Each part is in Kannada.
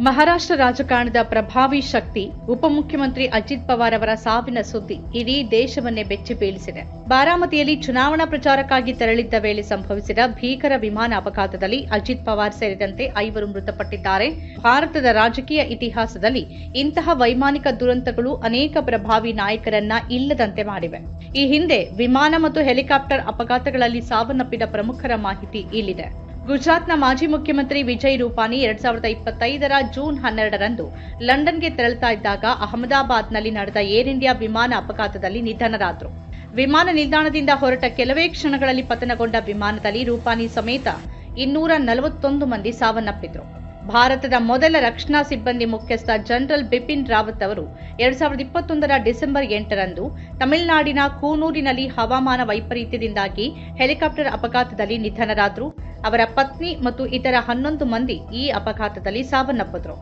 ಮಹಾರಾಷ್ಟ್ರ ರಾಜಕಾರಣದ ಪ್ರಭಾವಿ ಶಕ್ತಿ, ಉಪಮುಖ್ಯಮಂತ್ರಿ ಅಜಿತ್ ಪವಾರ್ ಅವರ ಸಾವಿನ ಸುದ್ದಿ ಇಡೀ ದೇಶವನ್ನೇ ಬೆಚ್ಚಿ ಬೀಳಿಸಿದೆ. ಬಾರಾಮತಿಯಲ್ಲಿ ಚುನಾವಣಾ ಪ್ರಚಾರಕ್ಕಾಗಿ ತೆರಳಿದ್ದ ವೇಳೆ ಸಂಭವಿಸಿದ ಭೀಕರ ವಿಮಾನ ಅಪಘಾತದಲ್ಲಿ ಅಜಿತ್ ಪವಾರ್ ಸೇರಿದಂತೆ ಐವರು ಮೃತಪಟ್ಟಿದ್ದಾರೆ. ಭಾರತದ ರಾಜಕೀಯ ಇತಿಹಾಸದಲ್ಲಿ ಇಂತಹ ವೈಮಾನಿಕ ದುರಂತಗಳು ಅನೇಕ ಪ್ರಭಾವಿ ನಾಯಕರನ್ನ ಇಲ್ಲದಂತೆ ಮಾಡಿವೆ. ಈ ಹಿಂದೆ ವಿಮಾನ ಮತ್ತು ಹೆಲಿಕಾಪ್ಟರ್ ಅಪಘಾತಗಳಲ್ಲಿ ಸಾವನ್ನಪ್ಪಿದ ಪ್ರಮುಖರ ಮಾಹಿತಿ ಇಲ್ಲಿದೆ. ಗುಜರಾತ್ನ ಮಾಜಿ ಮುಖ್ಯಮಂತ್ರಿ ವಿಜಯ್ ರೂಪಾನಿ ಎರಡ್ ಸಾವಿರದ ಇಪ್ಪತ್ತೈದರ ಜೂನ್ ಹನ್ನೆರಡರಂದು ಲಂಡನ್ಗೆ ತೆರಳುತ್ತಾ ಇದ್ದಾಗ ಅಹಮದಾಬಾದ್ನಲ್ಲಿ ನಡೆದ ಏರ್ ಇಂಡಿಯಾ ವಿಮಾನ ಅಪಘಾತದಲ್ಲಿ ನಿಧನರಾದರು. ವಿಮಾನ ನಿಲ್ದಾಣದಿಂದ ಹೊರಟ ಕೆಲವೇ ಕ್ಷಣಗಳಲ್ಲಿ ಪತನಗೊಂಡ ವಿಮಾನದಲ್ಲಿ ರೂಪಾನಿ ಸಮೇತ ಇನ್ನೂರ ನಲವತ್ತೊಂದು ಮಂದಿ ಸಾವನ್ನಪ್ಪಿದ್ರು. ಭಾರತದ ಮೊದಲ ರಕ್ಷಣಾ ಸಿಬ್ಬಂದಿ ಮುಖ್ಯಸ್ಥ ಜನರಲ್ ಬಿಪಿನ್ ರಾವತ್ ಅವರು ಎರಡ್ ಸಾವಿರದ ಇಪ್ಪತ್ತೊಂದರ ಡಿಸೆಂಬರ್ ಎಂಟರಂದು ತಮಿಳುನಾಡಿನ ಕೂನೂರಿನಲ್ಲಿ ಹವಾಮಾನ ವೈಪರೀತ್ಯದಿಂದಾಗಿ ಹೆಲಿಕಾಪ್ಟರ್ ಅಪಘಾತದಲ್ಲಿ ನಿಧನರಾದರು. ಅವರ ಪತ್ನಿ ಮತ್ತು ಇತರ ಹನ್ನೊಂದು ಮಂದಿ ಈ ಅಪಘಾತದಲ್ಲಿ ಸಾವನ್ನಪ್ಪಿದ್ರು.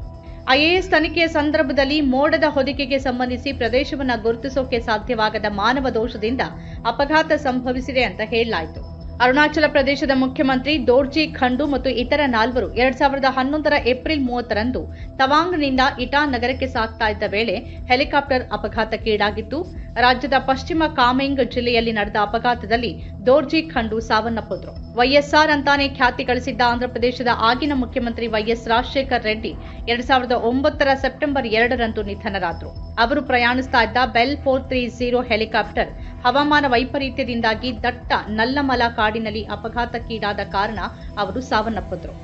ಐಎಎಸ್ ತನಿಖೆಯ ಸಂದರ್ಭದಲ್ಲಿ ಮೋಡದ ಹೊದಿಕೆಗೆ ಸಂಬಂಧಿಸಿ ಪ್ರದೇಶವನ್ನು ಗುರುತಿಸೋಕೆ ಸಾಧ್ಯವಾಗದ ಮಾನವ ದೋಷದಿಂದ ಅಪಘಾತ ಸಂಭವಿಸಿದೆ ಅಂತ ಹೇಳಲಾಯಿತು. ಅರುಣಾಚಲ ಪ್ರದೇಶದ ಮುಖ್ಯಮಂತ್ರಿ ದೋರ್ಜಿ ಖಂಡು ಮತ್ತು ಇತರ ನಾಲ್ವರು ಎರಡ್ ಸಾವಿರದ ಹನ್ನೊಂದರ ಏಪ್ರಿಲ್ ಮೂವತ್ತರಂದು ತವಾಂಗ್ನಿಂದ ಇಟಾ ನಗರಕ್ಕೆ ಸಾಗ್ತಾ ಇದ್ದ ವೇಳೆ ಹೆಲಿಕಾಪ್ಟರ್ ಅಪಘಾತಕ್ಕೀಡಾಗಿತ್ತು. ರಾಜ್ಯದ ಪಶ್ಚಿಮ ಕಾಮೆಂಗ್ ಜಿಲ್ಲೆಯಲ್ಲಿ ನಡೆದ ಅಪಘಾತದಲ್ಲಿ ದೋರ್ಜಿ ಖಂಡು ಸಾವನ್ನಪ್ಪಿದ್ರು. ವೈಎಸ್ಆರ್ ಅಂತಾನೆ ಖ್ಯಾತಿ ಗಳಿಸಿದ್ದ ಆಂಧ್ರಪ್ರದೇಶದ ಆಗಿನ ಮುಖ್ಯಮಂತ್ರಿ ವೈಎಸ್ ರಾಜಶೇಖರ್ ರೆಡ್ಡಿ ಎರಡ್ ಸಾವಿರದ ಒಂಬತ್ತರ ಸೆಪ್ಟೆಂಬರ್ ಎರಡರಂದು ನಿಧನರಾದರು. ಅವರು ಪ್ರಯಾಣಿಸ್ತಾ ಇದ್ದ Bell four three zero helicopter ಹವಾಮಾನ ವೈಪರೀತ್ಯದಿಂದಾಗಿ ದಟ್ಟ ನಲ್ಲಮಲ ಕಾಡಿನಲ್ಲಿ ಅಪಘಾತಕ್ಕೀಡಾದ ಕಾರಣ ಅವರು ಸಾವನ್ನಪ್ಪಿದ್ರು.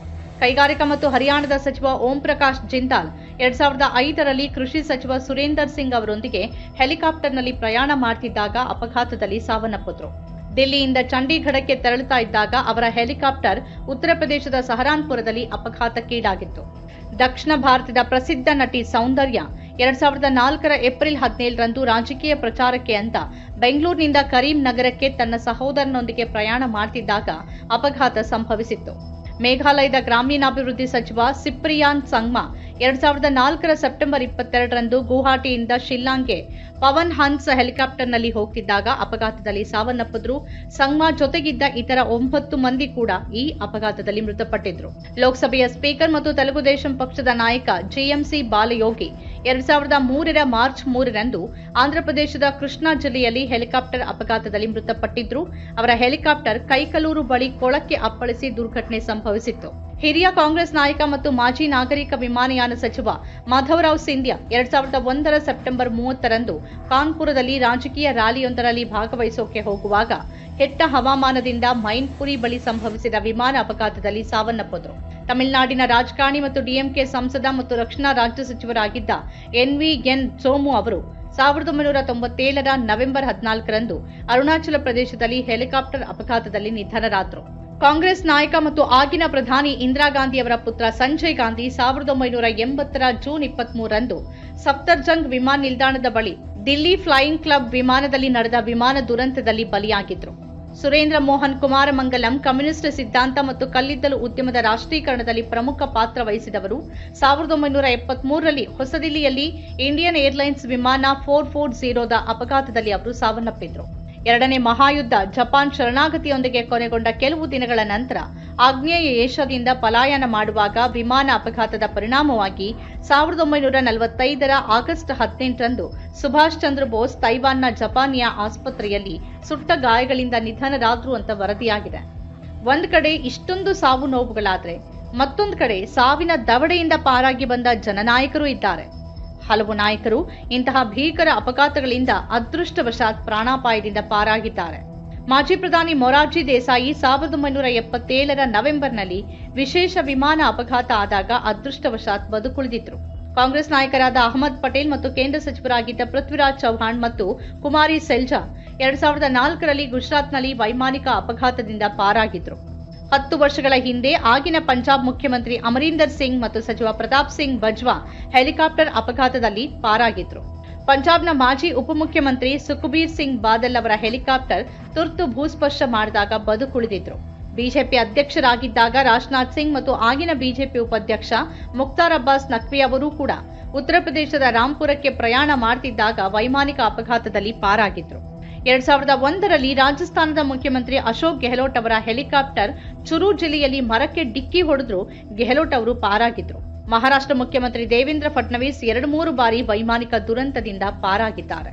ಕೈಗಾರಿಕಾ ಮತ್ತು ಹರಿಯಾಣದ ಸಚಿವ ಓಂ ಪ್ರಕಾಶ್ ಜಿಂದಾಲ್ ಎರಡ್ ಸಾವಿರದ ಐದರಲ್ಲಿ ಕೃಷಿ ಸಚಿವ ಸುರೇಂದರ್ ಸಿಂಗ್ ಅವರೊಂದಿಗೆ ಹೆಲಿಕಾಪ್ಟರ್ನಲ್ಲಿ ಪ್ರಯಾಣ ಮಾಡ್ತಿದ್ದಾಗ ಅಪಘಾತದಲ್ಲಿ ಸಾವನ್ನಪ್ಪಿದ್ರು. ದಿಲ್ಲಿಯಿಂದ ಚಂಡೀಗಢಕ್ಕೆ ತೆರಳುತ್ತಾ ಇದ್ದಾಗ ಅವರ ಹೆಲಿಕಾಪ್ಟರ್ ಉತ್ತರ ಪ್ರದೇಶದ ಸಹರಾನ್ಪುರದಲ್ಲಿ ಅಪಘಾತಕ್ಕೀಡಾಗಿತ್ತು. ದಕ್ಷಿಣ ಭಾರತದ ಪ್ರಸಿದ್ಧ ನಟಿ ಸೌಂದರ್ಯ. ಎರಡ್ ಸಾವಿರದ ನಾಲ್ಕರ ಏಪ್ರಿಲ್ ಹದಿನೇಳರಂದು ರಾಜಕೀಯ ಪ್ರಚಾರಕ್ಕೆ ಅಂತ ಬೆಂಗಳೂರಿನಿಂದ ಕರೀಂ ನಗರಕ್ಕೆ ತನ್ನ ಸಹೋದರನೊಂದಿಗೆ ಪ್ರಯಾಣ ಮಾಡ್ತಿದ್ದಾಗ ಅಪಘಾತ ಸಂಭವಿಸಿತ್ತು. ಮೇಘಾಲಯದ ಗ್ರಾಮೀಣಾಭಿವೃದ್ಧಿ ಸಚಿವ ಸಿಪ್ರಿಯಾನ್ ಸಂಗ್ಮಾ ಎರಡ್ ಸಾವಿರದ ನಾಲ್ಕರ ಸೆಪ್ಟೆಂಬರ್ ಇಪ್ಪತ್ತೆರಡರಂದು ಗುವಾಹಟಿಯಿಂದ ಶಿಲ್ಲಾಂಗ್ಗೆ ಪವನ್ ಹನ್ಸ್ ಹೆಲಿಕಾಪ್ಟರ್ನಲ್ಲಿ ಹೋಗ್ತಿದ್ದಾಗ ಅಪಘಾತದಲ್ಲಿ ಸಾವನ್ನಪ್ಪಿದ್ರು. ಸಂಗ್ಮಾ ಜೊತೆಗಿದ್ದ ಇತರ ಒಂಬತ್ತು ಮಂದಿ ಕೂಡ ಈ ಅಪಘಾತದಲ್ಲಿ ಮೃತಪಟ್ಟಿದ್ರು. ಲೋಕಸಭೆಯ ಸ್ಪೀಕರ್ ಮತ್ತು ತೆಲುಗು ದೇಶಂ ಪಕ್ಷದ ನಾಯಕ ಜಿಎಂಸಿ ಬಾಲಯೋಗಿ ಎರಡ್ ಸಾವಿರದ ಮೂರರ ಮಾರ್ಚ್ ಮೂರರಂದು ಆಂಧ್ರಪ್ರದೇಶದ ಕೃಷ್ಣಾ ಜಿಲ್ಲೆಯಲ್ಲಿ ಹೆಲಿಕಾಪ್ಟರ್ ಅಪಘಾತದಲ್ಲಿ ಮೃತಪಟ್ಟಿದ್ರು. ಅವರ ಹೆಲಿಕಾಪ್ಟರ್ ಕೈಕಲೂರು ಬಳಿ ಕೊಳಕ್ಕೆ ಅಪ್ಪಳಿಸಿ ದುರ್ಘಟನೆ ಸಂಭವಿಸಿತ್ತು. ಹಿರಿಯ ಕಾಂಗ್ರೆಸ್ ನಾಯಕ ಮತ್ತು ಮಾಜಿ ನಾಗರಿಕ ವಿಮಾನಯಾನ ಸಚಿವ ಮಾಧವರಾವ್ ಸಿಂಧ್ಯಾ ಎರಡ್ ಸಾವಿರದ ಒಂದರ ಸೆಪ್ಟೆಂಬರ್ ಮೂವತ್ತರಂದು ಕಾನ್ಪುರದಲ್ಲಿ ರಾಜಕೀಯ ರ್ಯಾಲಿಯೊಂದರಲ್ಲಿ ಭಾಗವಹಿಸೋಕೆ ಹೋಗುವಾಗ ಕೆಟ್ಟ ಹವಾಮಾನದಿಂದ ಮೈನ್ಪುರಿ ಬಳಿ ಸಂಭವಿಸಿದ ವಿಮಾನ ಅಪಘಾತದಲ್ಲಿ ಸಾವನ್ನಪ್ಪಿದ್ರು. ತಮಿಳುನಾಡಿನ ರಾಜಕಾರಣಿ ಮತ್ತು ಡಿಎಂಕೆ ಸಂಸದ ಮತ್ತು ರಕ್ಷಣಾ ರಾಜ್ಯ ಸಚಿವರಾಗಿದ್ದ ಎನ್ವಿಎನ್ ಸೋಮು ಅವರು ಸಾವಿರದ ಒಂಬೈನೂರ ತೊಂಬತ್ತೇಳರ ನವೆಂಬರ್ ಹದಿನಾಲ್ಕರಂದು ಅರುಣಾಚಲ ಪ್ರದೇಶದಲ್ಲಿ ಹೆಲಿಕಾಪ್ಟರ್ ಅಪಘಾತದಲ್ಲಿ ನಿಧನರಾದರು. ಕಾಂಗ್ರೆಸ್ ನಾಯಕ ಮತ್ತು ಆಗಿನ ಪ್ರಧಾನಿ ಇಂದಿರಾ ಗಾಂಧಿ ಅವರ ಪುತ್ರ ಸಂಜಯ್ ಗಾಂಧಿ ಸಾವಿರದ ಒಂಬೈನೂರ ಎಂಬತ್ತರ ಜೂನ್ ಇಪ್ಪತ್ಮೂರರಂದು ಸಫ್ತರ್ಜಂಗ್ ವಿಮಾನ ನಿಲ್ದಾಣದ ಬಳಿ ದಿಲ್ಲಿ ಫ್ಲೈಯಿಂಗ್ ಕ್ಲಬ್ ವಿಮಾನದಲ್ಲಿ ನಡೆದ ವಿಮಾನ ದುರಂತದಲ್ಲಿ ಬಲಿಯಾಗಿದ್ದರು ಸುರೇಂದ್ರ ಮೋಹನ್ ಕುಮಾರಮಂಗಲಂ ಕಮ್ಯುನಿಸ್ಟ್ ಸಿದ್ಧಾಂತ ಮತ್ತು ಕಲ್ಲಿದ್ದಲು ಉದ್ಯಮದ ರಾಷ್ಟ್ರೀಕರಣದಲ್ಲಿ ಪ್ರಮುಖ ಪಾತ್ರ ವಹಿಸಿದವರು. ಸಾವಿರದ ಒಂಬೈನೂರ ಎಪ್ಪತ್ಮೂರರಲ್ಲಿ ಹೊಸದಿಲ್ಲಿಯಲ್ಲಿ ಇಂಡಿಯನ್ ಏರ್ಲೈನ್ಸ್ ವಿಮಾನ ಫೋರ್ ಫೋರ್ ಜೀರೋದ ಅಪಘಾತದಲ್ಲಿ ಅವರು ಸಾವನ್ನಪ್ಪಿದ್ರು. ಎರಡನೇ ಮಹಾಯುದ್ಧ ಜಪಾನ್ ಶರಣಾಗತಿಯೊಂದಿಗೆ ಕೊನೆಗೊಂಡ ಕೆಲವು ದಿನಗಳ ನಂತರ ಆಗ್ನೇಯ ಏಷ್ಯಾದಿಂದ ಪಲಾಯನ ಮಾಡುವಾಗ ವಿಮಾನ ಅಪಘಾತದ ಪರಿಣಾಮವಾಗಿ ಸಾವಿರದ ಒಂಬೈನೂರ ನಲವತ್ತೈದರ ಆಗಸ್ಟ್ ಹದಿನೆಂಟರಂದು ಸುಭಾಷ್ ಚಂದ್ರ ಬೋಸ್ ತೈವಾನ್ನ ಜಪಾನಿಯ ಆಸ್ಪತ್ರೆಯಲ್ಲಿ ಸುಟ್ಟ ಗಾಯಗಳಿಂದ ನಿಧನರಾದ್ರು ಅಂತ ವರದಿಯಾಗಿದೆ. ಒಂದು ಕಡೆ ಇಷ್ಟೊಂದು ಸಾವು ನೋವುಗಳಾದರೆ ಮತ್ತೊಂದು ಕಡೆ ಸಾವಿನ ದವಡೆಯಿಂದ ಪಾರಾಗಿ ಬಂದ ಜನನಾಯಕರು ಇದ್ದಾರೆ. ಹಲವು ನಾಯಕರು ಇಂತಹ ಭೀಕರ ಅಪಘಾತಗಳಿಂದ ಅದೃಷ್ಟವಶಾತ್ ಪ್ರಾಣಾಪಾಯದಿಂದ ಪಾರಾಗಿದ್ದಾರೆ. ಮಾಜಿ ಪ್ರಧಾನಿ ಮೊರಾರ್ಜಿ ದೇಸಾಯಿ ಸಾವಿರದ ಒಂಬೈನೂರ ಎಪ್ಪತ್ತೇಳರ ನವೆಂಬರ್ನಲ್ಲಿ ವಿಶೇಷ ವಿಮಾನ ಅಪಘಾತ ಆದಾಗ ಅದೃಷ್ಟವಶಾತ್ ಬದುಕುಳಿದಿದ್ರು. ಕಾಂಗ್ರೆಸ್ ನಾಯಕರಾದ ಅಹಮದ್ ಪಟೇಲ್ ಮತ್ತು ಕೇಂದ್ರ ಸಚಿವರಾಗಿದ್ದ ಪೃಥ್ವಿರಾಜ್ ಚೌಹಾಣ್ ಮತ್ತು ಕುಮಾರಿ ಸೆಲ್ಜಾ ಎರಡ್ ಸಾವಿರದ ನಾಲ್ಕರಲ್ಲಿ ಗುಜರಾತ್ನಲ್ಲಿ ವೈಮಾನಿಕ ಅಪಘಾತದಿಂದ ಪಾರಾಗಿದ್ರು. ಹತ್ತು ವರ್ಷಗಳ ಹಿಂದೆ ಆಗಿನ ಪಂಜಾಬ್ ಮುಖ್ಯಮಂತ್ರಿ ಅಮರೀಂದರ್ ಸಿಂಗ್ ಮತ್ತು ಸಚಿವ ಪ್ರತಾಪ್ ಸಿಂಗ್ ಬಜ್ವಾ ಹೆಲಿಕಾಪ್ಟರ್ ಅಪಘಾತದಲ್ಲಿ ಪಾರಾಗಿದ್ರು. ಪಂಜಾಬ್ನ ಮಾಜಿ ಉಪಮುಖ್ಯಮಂತ್ರಿ ಸುಖಬೀರ್ ಸಿಂಗ್ ಬಾದಲ್ ಅವರ ಹೆಲಿಕಾಪ್ಟರ್ ತುರ್ತು ಭೂಸ್ಪರ್ಶ ಮಾಡಿದಾಗ ಬದುಕುಳಿದಿದ್ರು ಬಿಜೆಪಿ ಅಧ್ಯಕ್ಷರಾಗಿದ್ದಾಗ ರಾಜನಾಥ್ ಸಿಂಗ್ ಮತ್ತು ಆಗಿನ ಬಿಜೆಪಿ ಉಪಾಧ್ಯಕ್ಷ ಮುಕ್ತಾರ್ ಅಬ್ಬಾಸ್ ನಕ್ವಿ ಅವರೂ ಕೂಡ ಉತ್ತರ ಪ್ರದೇಶದ ರಾಂಪುರಕ್ಕೆ ಪ್ರಯಾಣ ಮಾಡ್ತಿದ್ದಾಗ ವೈಮಾನಿಕ ಅಪಘಾತದಲ್ಲಿ ಪಾರಾಗಿದ್ರು. ಎರಡ್ ಸಾವಿರದ ಒಂದರಲ್ಲಿ ರಾಜಸ್ಥಾನದ ಮುಖ್ಯಮಂತ್ರಿ ಅಶೋಕ್ ಗೆಹ್ಲೋಟ್ ಅವರ ಹೆಲಿಕಾಪ್ಟರ್ ಚುರು ಜಿಲ್ಲೆಯಲ್ಲಿ ಮರಕ್ಕೆ ಡಿಕ್ಕಿ ಹೊಡೆದ್ರು ಗೆಹ್ಲೋಟ್ ಅವರು ಪಾರಾಗಿದ್ರು. ಮಹಾರಾಷ್ಟ್ರ ಮುಖ್ಯಮಂತ್ರಿ ದೇವೇಂದ್ರ ಫಡ್ನವೀಸ್ ಎರಡು ಮೂರು ಬಾರಿ ವೈಮಾನಿಕ ದುರಂತದಿಂದ ಪಾರಾಗಿದ್ದಾರೆ.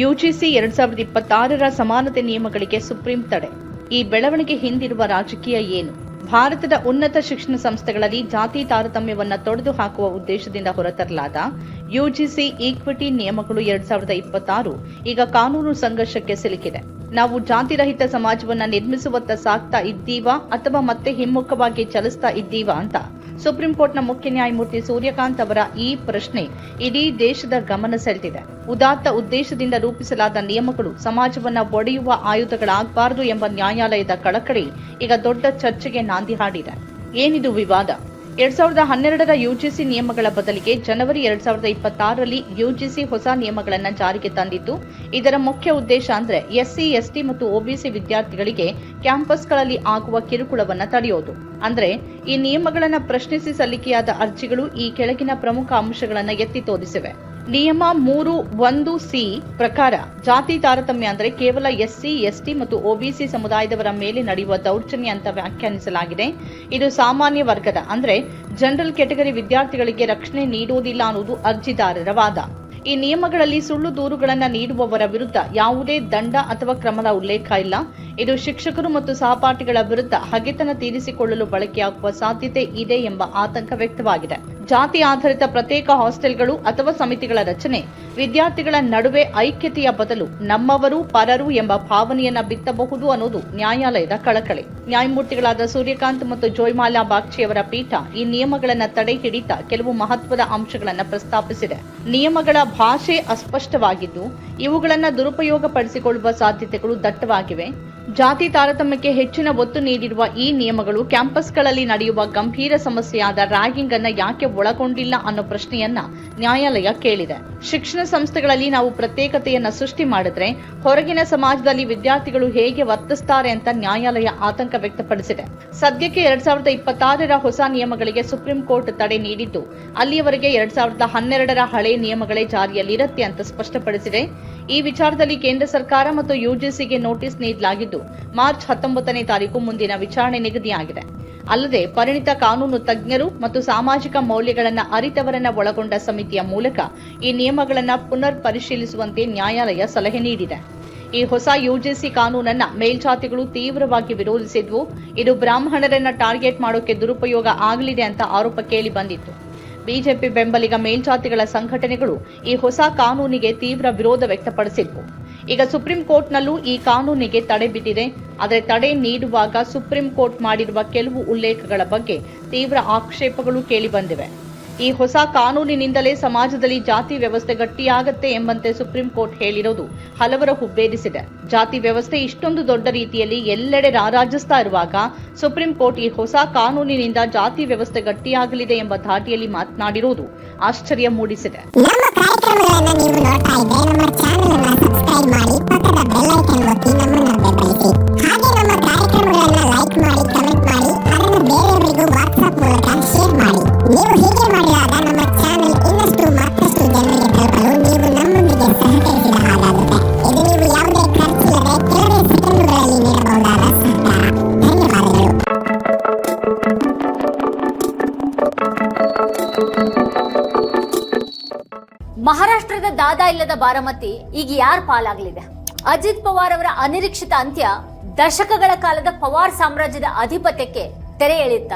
ಯುಜಿಸಿ ಎರಡ್ ಸಾವಿರದ ಇಪ್ಪತ್ತಾರರ ಸಮಾನತೆ ನಿಯಮಗಳಿಗೆ ಸುಪ್ರೀಂ ತಡೆ. ಈ ಬೆಳವಣಿಗೆ ಹಿಂದಿರುವ ರಾಜಕೀಯ ಏನು? ಭಾರತದ ಉನ್ನತ ಶಿಕ್ಷಣ ಸಂಸ್ಥೆಗಳಲ್ಲಿ ಜಾತಿ ತಾರತಮ್ಯವನ್ನು ತೊಡೆದು ಹಾಕುವ ಉದ್ದೇಶದಿಂದ ಹೊರತರಲಾದ ಯುಜಿಸಿ ಈಕ್ವಿಟಿ ನಿಯಮಗಳು ಎರಡ್ ಸಾವಿರದ ಇಪ್ಪತ್ತಾರು ಈಗ ಕಾನೂನು ಸಂಘರ್ಷಕ್ಕೆ ಸಿಲುಕಿದೆ. ನಾವು ಜಾತಿರಹಿತ ಸಮಾಜವನ್ನ ನಿರ್ಮಿಸುವತ್ತ ಸಾಕ್ತಾ ಇದ್ದೀವಾ ಅಥವಾ ಮತ್ತೆ ಹಿಮ್ಮುಖವಾಗಿ ಚಲಿಸ್ತಾ ಇದ್ದೀವಾ ಅಂತ? ಸುಪ್ರೀಂ ಕೋರ್ಟ್ನ ಮುಖ್ಯ ನ್ಯಾಯಮೂರ್ತಿ ಸೂರ್ಯಕಾಂತ್ ಅವರ ಈ ಪ್ರಶ್ನೆ ಇಡೀ ದೇಶದ ಗಮನ ಸೆಳೆದಿದೆ. ಉದಾತ್ತ ಉದ್ದೇಶದಿಂದ ರೂಪಿಸಲಾದ ನಿಯಮಗಳು ಸಮಾಜವನ್ನ ಒಡೆಯುವ ಆಯುಧಗಳಾಗಬಾರದು ಎಂಬ ನ್ಯಾಯಾಲಯದ ಕಳಕಳಿ ಈಗ ದೊಡ್ಡ ಚರ್ಚೆಗೆ ನಾಂದಿ ಹಾಡಿದೆ. ಏನಿದು ವಿವಾದ? ಎರಡ್ ಸಾವಿರದ ಹನ್ನೆರಡರ ಯುಜಿಸಿ ನಿಯಮಗಳ ಬದಲಿಗೆ ಜನವರಿ ಎರಡ್ ಸಾವಿರದ ಇಪ್ಪತ್ತಾರರಲ್ಲಿ ಯುಜಿಸಿ ಹೊಸ ನಿಯಮಗಳನ್ನು ಜಾರಿಗೆ ತಂದಿದ್ದು, ಇದರ ಮುಖ್ಯ ಉದ್ದೇಶ ಅಂದ್ರೆ ಎಸ್ಸಿ, ಎಸ್ಟಿ ಮತ್ತು ಒಬಿಸಿ ವಿದ್ಯಾರ್ಥಿಗಳಿಗೆ ಕ್ಯಾಂಪಸ್ಗಳಲ್ಲಿ ಆಗುವ ಕಿರುಕುಳವನ್ನು ತಡೆಯೋದು. ಅಂದ್ರೆ ಈ ನಿಯಮಗಳನ್ನು ಪ್ರಶ್ನಿಸಿ ಸಲ್ಲಿಕೆಯಾದ ಅರ್ಜಿಗಳು ಈ ಕೆಳಗಿನ ಪ್ರಮುಖ ಅಂಶಗಳನ್ನು ಎತ್ತಿ ತೋರಿಸಿವೆ. ನಿಯಮ ಮೂರು ಒಂದು ಸಿ ಪ್ರಕಾರ ಜಾತಿ ತಾರತಮ್ಯ ಅಂದರೆ ಕೇವಲ ಎಸ್ಸಿ, ಎಸ್ಟಿ ಮತ್ತು ಒಬಿಸಿ ಸಮುದಾಯದವರ ಮೇಲೆ ನಡೆಯುವ ದೌರ್ಜನ್ಯ ಅಂತ ವ್ಯಾಖ್ಯಾನಿಸಲಾಗಿದೆ. ಇದು ಸಾಮಾನ್ಯ ವರ್ಗದ ಅಂದರೆ ಜನರಲ್ ಕೆಟಗರಿ ವಿದ್ಯಾರ್ಥಿಗಳಿಗೆ ರಕ್ಷಣೆ ನೀಡುವುದಿಲ್ಲ ಅನ್ನುವುದು ಅರ್ಜಿದಾರರ ವಾದ. ಈ ನಿಯಮಗಳಲ್ಲಿ ಸುಳ್ಳು ದೂರುಗಳನ್ನು ನೀಡುವವರ ವಿರುದ್ಧ ಯಾವುದೇ ದಂಡ ಅಥವಾ ಕ್ರಮದ ಉಲ್ಲೇಖ ಇಲ್ಲ. ಇದು ಶಿಕ್ಷಕರು ಮತ್ತು ಸಹಪಾಠಿಗಳ ವಿರುದ್ಧ ಹಗೆತನ ತೀರಿಸಿಕೊಳ್ಳಲು ಬಳಕೆಯಾಗುವ ಸಾಧ್ಯತೆ ಇದೆ ಎಂಬ ಆತಂಕ ವ್ಯಕ್ತವಾಗಿದೆ. ಜಾತಿ ಆಧಾರಿತ ಪ್ರತ್ಯೇಕ ಹಾಸ್ಟೆಲ್ಗಳು ಅಥವಾ ಸಮಿತಿಗಳ ರಚನೆ, ವಿದ್ಯಾರ್ಥಿಗಳ ನಡುವೆ ಐಕ್ಯತೆಯ ಬದಲು ನಮ್ಮವರು ಪರರು ಎಂಬ ಭಾವನೆಯನ್ನ ಬಿತ್ತಬಹುದು ಅನ್ನೋದು ನ್ಯಾಯಾಲಯದ ಕಳಕಳಿ. ನ್ಯಾಯಮೂರ್ತಿಗಳಾದ ಸೂರ್ಯಕಾಂತ್ ಮತ್ತು ಜೋಯ್ಮಾಲಾ ಬಾಗ್ಚಿಯವರ ಪೀಠ ಈ ನಿಯಮಗಳನ್ನು ತಡೆ ಹಿಡಿತ ಕೆಲವು ಮಹತ್ವದ ಅಂಶಗಳನ್ನು ಪ್ರಸ್ತಾಪಿಸಿದೆ. ನಿಯಮಗಳ ಭಾಷೆ ಅಸ್ಪಷ್ಟವಾಗಿದ್ದು, ಇವುಗಳನ್ನು ದುರುಪಯೋಗಪಡಿಸಿಕೊಳ್ಳುವ ಸಾಧ್ಯತೆಗಳು ದಟ್ಟವಾಗಿವೆ. ಜಾತಿ ತಾರತಮ್ಯಕ್ಕೆ ಹೆಚ್ಚಿನ ಒತ್ತು ನೀಡಿರುವ ಈ ನಿಯಮಗಳು ಕ್ಯಾಂಪಸ್ಗಳಲ್ಲಿ ನಡೆಯುವ ಗಂಭೀರ ಸಮಸ್ಯೆಯಾದ ರ್ಯಾಗಿಂಗ್ ಅನ್ನ ಯಾಕೆ ಒಳಗೊಂಡಿಲ್ಲ ಅನ್ನೋ ಪ್ರಶ್ನೆಯನ್ನ ನ್ಯಾಯಾಲಯ ಕೇಳಿದೆ. ಶಿಕ್ಷಣ ಸಂಸ್ಥೆಗಳಲ್ಲಿ ನಾವು ಪ್ರತ್ಯೇಕತೆಯನ್ನ ಸೃಷ್ಟಿ ಮಾಡಿದ್ರೆ ಹೊರಗಿನ ಸಮಾಜದಲ್ಲಿ ವಿದ್ಯಾರ್ಥಿಗಳು ಹೇಗೆ ವರ್ತಿಸ್ತಾರೆ ಅಂತ ನ್ಯಾಯಾಲಯ ಆತಂಕ ವ್ಯಕ್ತಪಡಿಸಿದೆ. ಸದ್ಯಕ್ಕೆ ಎರಡ್ ಸಾವಿರದ ಇಪ್ಪತ್ತಾರರ ಹೊಸ ನಿಯಮಗಳಿಗೆ ಸುಪ್ರೀಂ ಕೋರ್ಟ್ ತಡೆ ನೀಡಿದ್ದು, ಅಲ್ಲಿಯವರೆಗೆ ಎರಡ್ ಸಾವಿರದ ಹನ್ನೆರಡರ ಹಳೆ ನಿಯಮಗಳೇ ಜಾರಿಯಲ್ಲಿರುತ್ತೆ ಅಂತ ಸ್ಪಷ್ಟಪಡಿಸಿದೆ. ಈ ವಿಚಾರದಲ್ಲಿ ಕೇಂದ್ರ ಸರ್ಕಾರ ಮತ್ತು ಯುಜಿಸಿಗೆ ನೋಟಿಸ್ ನೀಡಲಾಗಿದ್ದು, ಮಾರ್ಚ್ ಹತ್ತೊಂಬತ್ತನೇ ತಾರೀಕು ಮುಂದಿನ ವಿಚಾರಣೆ ನಿಗದಿಯಾಗಿದೆ. ಅಲ್ಲದೆ, ಪರಿಣಿತ ಕಾನೂನು ತಜ್ಞರು ಮತ್ತು ಸಾಮಾಜಿಕ ಮೌಲ್ಯಗಳನ್ನು ಅರಿತವರನ್ನ ಒಳಗೊಂಡ ಸಮಿತಿಯ ಮೂಲಕ ಈ ನಿಯಮಗಳನ್ನು ಪುನರ್ ಪರಿಶೀಲಿಸುವಂತೆ ನ್ಯಾಯಾಲಯ ಸಲಹೆ ನೀಡಿದೆ. ಈ ಹೊಸ ಯುಜಿಸಿ ಕಾನೂನನ್ನ ಮೇಲ್ಜಾತಿಗಳು ತೀವ್ರವಾಗಿ ವಿರೋಧಿಸಿದ್ವು. ಇದು ಬ್ರಾಹ್ಮಣರನ್ನ ಟಾರ್ಗೆಟ್ ಮಾಡೋಕೆ ದುರುಪಯೋಗ ಆಗಲಿದೆ ಅಂತ ಆರೋಪ ಕೇಳಿ ಬಂದಿತ್ತು. ಬಿಜೆಪಿ ಬೆಂಬಲಿಗ ಮೇಲ್ಜಾತಿಗಳ ಸಂಘಟನೆಗಳು ಈ ಹೊಸ ಕಾನೂನಿಗೆ ತೀವ್ರ ವಿರೋಧ ವ್ಯಕ್ತಪಡಿಸಿದ್ವು ಈಗ ಸುಪ್ರೀಂ ಕೋರ್ಟ್ನಲ್ಲೂ ಈ ಕಾನೂನಿಗೆ ತಡೆ ಬಿದ್ದಿದೆ. ಆದರೆ ತಡೆ ನೀಡುವಾಗ ಸುಪ್ರೀಂ ಕೋರ್ಟ್ ಮಾಡಿರುವ ಕೆಲವು ಉಲ್ಲೇಖಗಳ ಬಗ್ಗೆ ತೀವ್ರ ಆಕ್ಷೇಪಗಳು ಕೇಳಿಬಂದಿವೆ ಈ ಹೊಸ ಕಾನೂನಿನಿಂದಲೇ ಸಮಾಜದಲ್ಲಿ ಜಾತಿ ವ್ಯವಸ್ಥೆ ಗಟ್ಟಿಯಾಗತ್ತೆ ಎಂಬಂತೆ ಸುಪ್ರೀಂ ಕೋರ್ಟ್ ಹೇಳಿರೋದು ಹಲವರ ಹುಬ್ಬೇರಿಸಿದೆ. ಜಾತಿ ವ್ಯವಸ್ಥೆ ಇಷ್ಟೊಂದು ದೊಡ್ಡ ರೀತಿಯಲ್ಲಿ ಎಲ್ಲೆಡೆ ರಾರಾಜಿಸ್ತಾ ಇರುವಾಗ ಸುಪ್ರೀಂ ಕೋರ್ಟ್ ಈ ಹೊಸ ಕಾನೂನಿನಿಂದ ಜಾತಿ ವ್ಯವಸ್ಥೆ ಗಟ್ಟಿಯಾಗಲಿದೆ ಎಂಬ ಧಾಟಿಯಲ್ಲಿ ಮಾತನಾಡಿರುವುದು ಆಶ್ಚರ್ಯ ಮೂಡಿಸಿದೆ. ಮಾಡಿ. ನೀವು ಹೀಗೆ ಮಾಡಿದಾಗ ನಮ್ಮ ಚಾನೆಲ್ ಇನ್ನಷ್ಟು ಮತ್ತಷ್ಟು ಜನರಿಗೆ ತಲುಪಲು ನೀವು ನಮ್ಮೊಂದಿಗೆ ಸಹಕರಿಸಿದ ಹಾಗಾಗುತ್ತೆ. ಇದು ನೀವು ಯಾವುದೇ ಖರ್ಚಿಲ್ಲದೆ ಕೆಲವೇ ಸೆಕೆಂಡುಗಳಲ್ಲಿ ನೀಡಬಹುದಾದ ಸಹಕಾರ. ಧನ್ಯವಾದಗಳು. ಮಹಾರಾಷ್ಟ್ರದ ದಾದಾ ಇಲ್ಲದ ಬಾರಮತಿ ಈಗ ಯಾರ ಪಾಲಾಗಲಿದೆ? ಅಜಿತ್ ಪವಾರ್ ಅವರ ಅನಿರೀಕ್ಷಿತ ಅಂತ್ಯ ದಶಕಗಳ ಕಾಲದ ಪವಾರ್ ಸಾಮ್ರಾಜ್ಯದ ಅಧಿಪತ್ಯಕ್ಕೆ ತೆರೆ ಎಳೆಯುತ್ತ?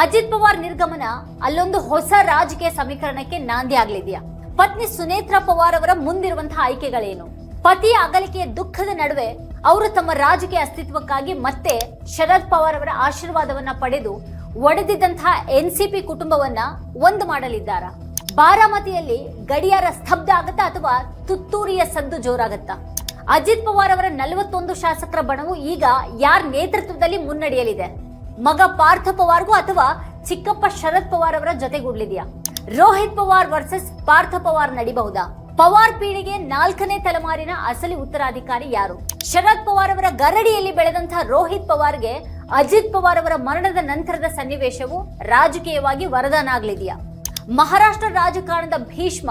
ಅಜಿತ್ ಪವಾರ್ ನಿರ್ಗಮನ ಅಲ್ಲೊಂದು ಹೊಸ ರಾಜಕೀಯ ಸಮೀಕರಣಕ್ಕೆ ನಾಂದಿ ಆಗ್ಲಿದೆಯಾ? ಪತ್ನಿ ಸುನೇತ್ರ ಪವಾರ್ ಅವರ ಮುಂದಿರುವಂತಹ ಆಯ್ಕೆಗಳೇನು? ಪತಿಯ ಅಗಲಿಕೆಯ ದುಃಖದ ನಡುವೆ ಅವರು ತಮ್ಮ ರಾಜಕೀಯ ಅಸ್ತಿತ್ವಕ್ಕಾಗಿ ಮತ್ತೆ ಶರದ್ ಪವಾರ್ ಅವರ ಆಶೀರ್ವಾದವನ್ನ ಪಡೆದು ಒಡೆದಿದ್ದಂತಹ ಎನ್ಸಿಪಿ ಕುಟುಂಬವನ್ನ ಒಂದು ಮಾಡಲಿದ್ದಾರಾ? ಬಾರಾಮತಿಯಲ್ಲಿ ಗಡಿಯಾರ ಸ್ತಬ್ಧ ಆಗತ್ತಾ ಅಥವಾ ತುತ್ತೂರಿಯ ಸದ್ದು ಜೋರಾಗತ್ತಾ? ಅಜಿತ್ ಪವಾರ್ ಅವರ ನಲವತ್ತೊಂದು ಶಾಸಕರ ಬಣವು ಈಗ ಯಾರ ನೇತೃತ್ವದಲ್ಲಿ ಮುನ್ನಡೆಯಲಿದೆ? ಮಗ ಪಾರ್ಥ ಪವಾರ್ಗೂ ಅಥವಾ ಚಿಕ್ಕಪ್ಪ ಶರದ್ ಪವಾರ್ ಅವರ ಜೊತೆಗೂಡ್ಲಿದೆಯಾ? ರೋಹಿತ್ ಪವಾರ್ ವರ್ಸಸ್ ಪಾರ್ಥ ಪವಾರ್ ನಡಿಬಹುದಾ? ಪವಾರ್ ಪೀಳಿಗೆ ನಾಲ್ಕನೇ ತಲೆಮಾರಿನ ಅಸಲಿ ಉತ್ತರಾಧಿಕಾರಿ ಯಾರು? ಶರದ್ ಪವಾರ್ ಅವರ ಗರಡಿಯಲ್ಲಿ ಬೆಳೆದಂತಹ ರೋಹಿತ್ ಪವಾರ್ಗೆ ಅಜಿತ್ ಪವಾರ್ ಅವರ ಮರಣದ ನಂತರದ ಸನ್ನಿವೇಶವು ರಾಜಕೀಯವಾಗಿ ವರದಾನ ಆಗ್ಲಿದೆಯಾ ಮಹಾರಾಷ್ಟ್ರ ರಾಜಕಾರಣದ ಭೀಷ್ಮ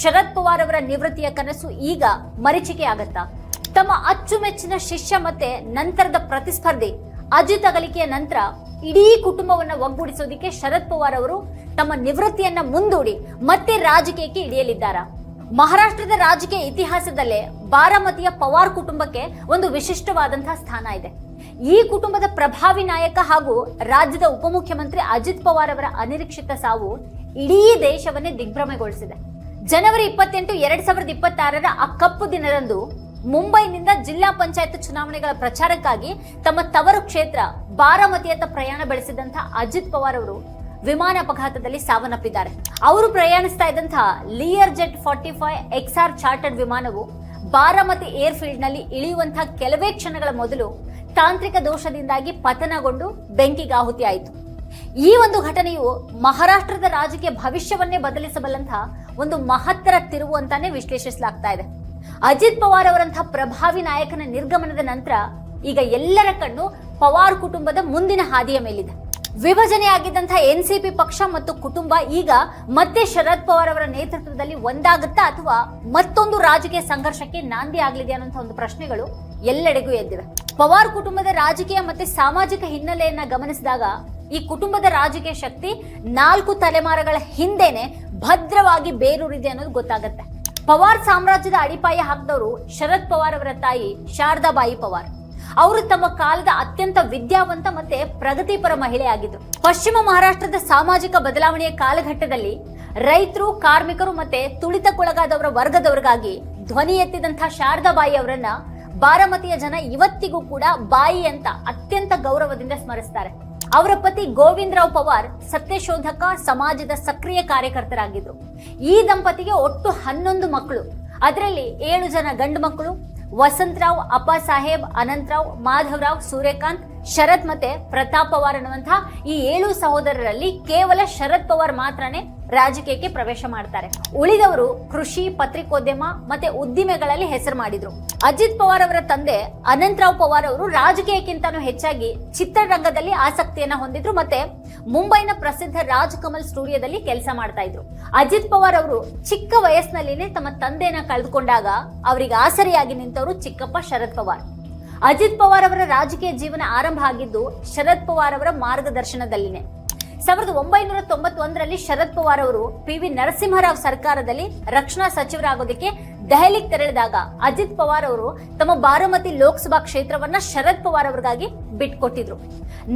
ಶರದ್ ಪವಾರ್ ಅವರ ನಿವೃತ್ತಿಯ ಕನಸು ಈಗ ಮರೀಚಿಕೆ ಆಗತ್ತಾ ತಮ್ಮ ಅಚ್ಚುಮೆಚ್ಚಿನ ಶಿಷ್ಯ ಮತ್ತೆ ನಂತರದ ಪ್ರತಿಸ್ಪರ್ಧಿ ಅಜಿತ್ ಅಗಲಿಕೆಯ ನಂತರ ಇಡೀ ಕುಟುಂಬವನ್ನ ಒಗ್ಗೂಡಿಸೋದಿಕ್ಕೆ ಶರದ್ ಪವಾರ್ ಅವರು ತಮ್ಮ ನಿವೃತ್ತಿಯನ್ನ ಮುಂದೂಡಿ ಮತ್ತೆ ರಾಜಕೀಯಕ್ಕೆ ಇಳಿಯಲಿದ್ದಾರೆ? ಮಹಾರಾಷ್ಟ್ರದ ರಾಜಕೀಯ ಇತಿಹಾಸದಲ್ಲೇ ಬಾರಾಮತಿಯ ಪವಾರ್ ಕುಟುಂಬಕ್ಕೆ ಒಂದು ವಿಶಿಷ್ಟವಾದಂತಹ ಸ್ಥಾನ ಇದೆ. ಈ ಕುಟುಂಬದ ಪ್ರಭಾವಿ ನಾಯಕ ಹಾಗೂ ರಾಜ್ಯದ ಉಪಮುಖ್ಯಮಂತ್ರಿ ಅಜಿತ್ ಪವಾರ್ ಅವರ ಅನಿರೀಕ್ಷಿತ ಸಾವು ಇಡೀ ದೇಶವನ್ನೇ ದಿಗ್ಭ್ರಮೆಗೊಳಿಸಿದೆ. ಜನವರಿ ಇಪ್ಪತ್ತೆಂಟು, ಎರಡ್ ಸಾವಿರದ ಇಪ್ಪತ್ತಾರರ ಆ ಕಪ್ಪು ದಿನದಂದು ಮುಂಬೈನಿಂದ ಜಿಲ್ಲಾ ಪಂಚಾಯತ್ ಚುನಾವಣೆಗಳ ಪ್ರಚಾರಕ್ಕಾಗಿ ತಮ್ಮ ತವರು ಕ್ಷೇತ್ರ ಬಾರಾಮತಿಯತ್ತ ಪ್ರಯಾಣ ಬೆಳೆಸಿದಂತಹ ಅಜಿತ್ ಪವಾರ್ ಅವರು ವಿಮಾನ ಅಪಘಾತದಲ್ಲಿ ಸಾವನ್ನಪ್ಪಿದ್ದಾರೆ. ಅವರು ಪ್ರಯಾಣಿಸ್ತಾ ಇದ್ದಂತಹ Lear jet forty five XR chartered ವಿಮಾನವು ಬಾರಾಮತಿ ಏರ್ಫೀಲ್ಡ್ನಲ್ಲಿ ಇಳಿಯುವಂತಹ ಕೆಲವೇ ಕ್ಷಣಗಳ ಮೊದಲು ತಾಂತ್ರಿಕ ದೋಷದಿಂದಾಗಿ ಪತನಗೊಂಡು ಬೆಂಕಿಗೆ ಆಹುತಿಯಾಯಿತು. ಈ ಒಂದು ಘಟನೆಯು ಮಹಾರಾಷ್ಟ್ರದ ರಾಜಕೀಯ ಭವಿಷ್ಯವನ್ನೇ ಬದಲಿಸಬಲ್ಲಂತಹ ಒಂದು ಮಹತ್ತರ ತಿರುವು ಅಂತಾನೆ ವಿಶ್ಲೇಷಿಸಲಾಗ್ತಾ ಇದೆ. ಅಜಿತ್ ಪವಾರ್ ಅವರಂತಹ ಪ್ರಭಾವಿ ನಾಯಕನ ನಿರ್ಗಮನದ ನಂತರ ಈಗ ಎಲ್ಲರ ಕಣ್ಣು ಪವಾರ್ ಕುಟುಂಬದ ಮುಂದಿನ ಹಾದಿಯ ಮೇಲಿದೆ. ವಿಭಜನೆ ಆಗಿದ್ದಂತಹ ಎನ್ಸಿಪಿ ಪಕ್ಷ ಮತ್ತು ಕುಟುಂಬ ಈಗ ಮತ್ತೆ ಶರದ್ ಪವಾರ್ ಅವರ ನೇತೃತ್ವದಲ್ಲಿ ಒಂದಾಗುತ್ತಾ ಅಥವಾ ಮತ್ತೊಂದು ರಾಜಕೀಯ ಸಂಘರ್ಷಕ್ಕೆ ನಾಂದಿ ಆಗಲಿದೆ ಅನ್ನೋಂಥ ಒಂದು ಪ್ರಶ್ನೆಗಳು ಎಲ್ಲೆಡೆಗೂ ಎದ್ದಿವೆ. ಪವಾರ್ ಕುಟುಂಬದ ರಾಜಕೀಯ ಮತ್ತೆ ಸಾಮಾಜಿಕ ಹಿನ್ನೆಲೆಯನ್ನ ಗಮನಿಸಿದಾಗ ಈ ಕುಟುಂಬದ ರಾಜಕೀಯ ಶಕ್ತಿ ನಾಲ್ಕು ತಲೆಮಾರುಗಳ ಹಿಂದೆನೆ ಭದ್ರವಾಗಿ ಬೇರೂರಿದೆ ಅನ್ನೋದು ಗೊತ್ತಾಗತ್ತೆ. ಪವಾರ್ ಸಾಮ್ರಾಜ್ಯದ ಅಡಿಪಾಯ ಹಾಕಿದವರು ಶರದ್ ಪವಾರ್ ಅವರ ತಾಯಿ ಶಾರದಾಬಾಯಿ ಪವಾರ್. ಅವರು ತಮ್ಮ ಕಾಲದ ಅತ್ಯಂತ ವಿದ್ಯಾವಂತ ಮತ್ತೆ ಪ್ರಗತಿಪರ ಮಹಿಳೆಯಾಗಿದ್ರು ಪಶ್ಚಿಮ ಮಹಾರಾಷ್ಟ್ರದ ಸಾಮಾಜಿಕ ಬದಲಾವಣೆಯ ಕಾಲಘಟ್ಟದಲ್ಲಿ ರೈತರು, ಕಾರ್ಮಿಕರು ಮತ್ತೆ ತುಳಿತಕ್ಕೊಳಗಾದವರ ವರ್ಗದವರಿಗಾಗಿ ಧ್ವನಿ ಎತ್ತಿದಂತಹ ಶಾರದಾಬಾಯಿ ಅವರನ್ನ ಬಾರಾಮತಿಯ ಜನ ಇವತ್ತಿಗೂ ಕೂಡ ಬಾಯಿ ಅಂತ ಅತ್ಯಂತ ಗೌರವದಿಂದ ಸ್ಮರಿಸ್ತಾರೆ. ಅವರ ಪತಿ ಗೋವಿಂದರಾವ್ ಪವಾರ್ ಸತ್ಯಶೋಧಕ, ಸಮಾಜದ ಸಕ್ರಿಯ ಕಾರ್ಯಕರ್ತರಾಗಿದ್ದರು ಈ ದಂಪತಿಗೆ ಒಟ್ಟು ಹನ್ನೊಂದು ಮಕ್ಕಳು. ಅದರಲ್ಲಿ ಏಳು ಜನ ಗಂಡು ಮಕ್ಕಳು, ವಸಂತರಾವ್, ಅಪ್ಪ ಸಾಹೇಬ್, ಅನಂತರಾವ್, ಮಾಧವರಾವ್, ಸೂರ್ಯಕಾಂತ್, ಶರತ್ ಮತ್ತೆ ಪ್ರತಾಪ್ ಪವಾರ್ ಅನ್ನುವಂತಹ ಈ ಏಳು ಸಹೋದರರಲ್ಲಿ ಕೇವಲ ಶರತ್ ಪವಾರ್ ಮಾತ್ರನೇ ರಾಜಕೀಯಕ್ಕೆ ಪ್ರವೇಶ ಮಾಡ್ತಾರೆ. ಉಳಿದವರು ಕೃಷಿ, ಪತ್ರಿಕೋದ್ಯಮ ಮತ್ತೆ ಉದ್ದಿಮೆಗಳಲ್ಲಿ ಹೆಸರು ಮಾಡಿದ್ರು. ಅಜಿತ್ ಪವಾರ್ ಅವರ ತಂದೆ ಅನಂತರಾವ್ ಪವಾರ್ ಅವರು ರಾಜಕೀಯಕ್ಕಿಂತನೂ ಹೆಚ್ಚಾಗಿ ಚಿತ್ರರಂಗದಲ್ಲಿ ಆಸಕ್ತಿಯನ್ನ ಹೊಂದಿದ್ರು ಮತ್ತೆ ಮುಂಬೈನ ಪ್ರಸಿದ್ಧ ರಾಜ್ ಕಮಲ್ ಸ್ಟುಡಿಯೋದಲ್ಲಿ ಕೆಲಸ ಮಾಡ್ತಾ ಇದ್ರು. ಅಜಿತ್ ಪವಾರ್ ಅವರು ಚಿಕ್ಕ ವಯಸ್ಸಿನಲ್ಲಿನೇ ತಮ್ಮ ತಂದೆಯನ್ನ ಕಳೆದುಕೊಂಡಾಗ ಅವರಿಗೆ ಆಸರಿಯಾಗಿ ನಿಂತವರು ಚಿಕ್ಕಪ್ಪ ಶರದ್ ಪವಾರ್. ಅಜಿತ್ ಪವಾರ್ ಅವರ ರಾಜಕೀಯ ಜೀವನ ಆರಂಭ ಆಗಿದ್ದು ಶರದ್ ಪವಾರ್ ಅವರ ಮಾರ್ಗದರ್ಶನದಲ್ಲಿನೇ. ಸಾವಿರದ ಒಂಬೈನೂರ ತೊಂಬತ್ತೊಂದರಲ್ಲಿ ಶರದ್ ಪವಾರ್ ಅವರು ಪಿ ವಿ ನರಸಿಂಹರಾವ್ ಸರ್ಕಾರದಲ್ಲಿ ರಕ್ಷಣಾ ಸಚಿವರಾಗೋದಕ್ಕೆ ದೆಹಲಿಗೆ ತೆರಳಿದಾಗ ಅಜಿತ್ ಪವಾರ್ ಅವರು ತಮ್ಮ ಬಾರಾಮತಿ ಲೋಕಸಭಾ ಕ್ಷೇತ್ರವನ್ನ ಶರದ್ ಪವಾರ್ ಅವರಿಗಾಗಿ ಬಿಟ್ಕೊಟ್ಟಿದ್ರು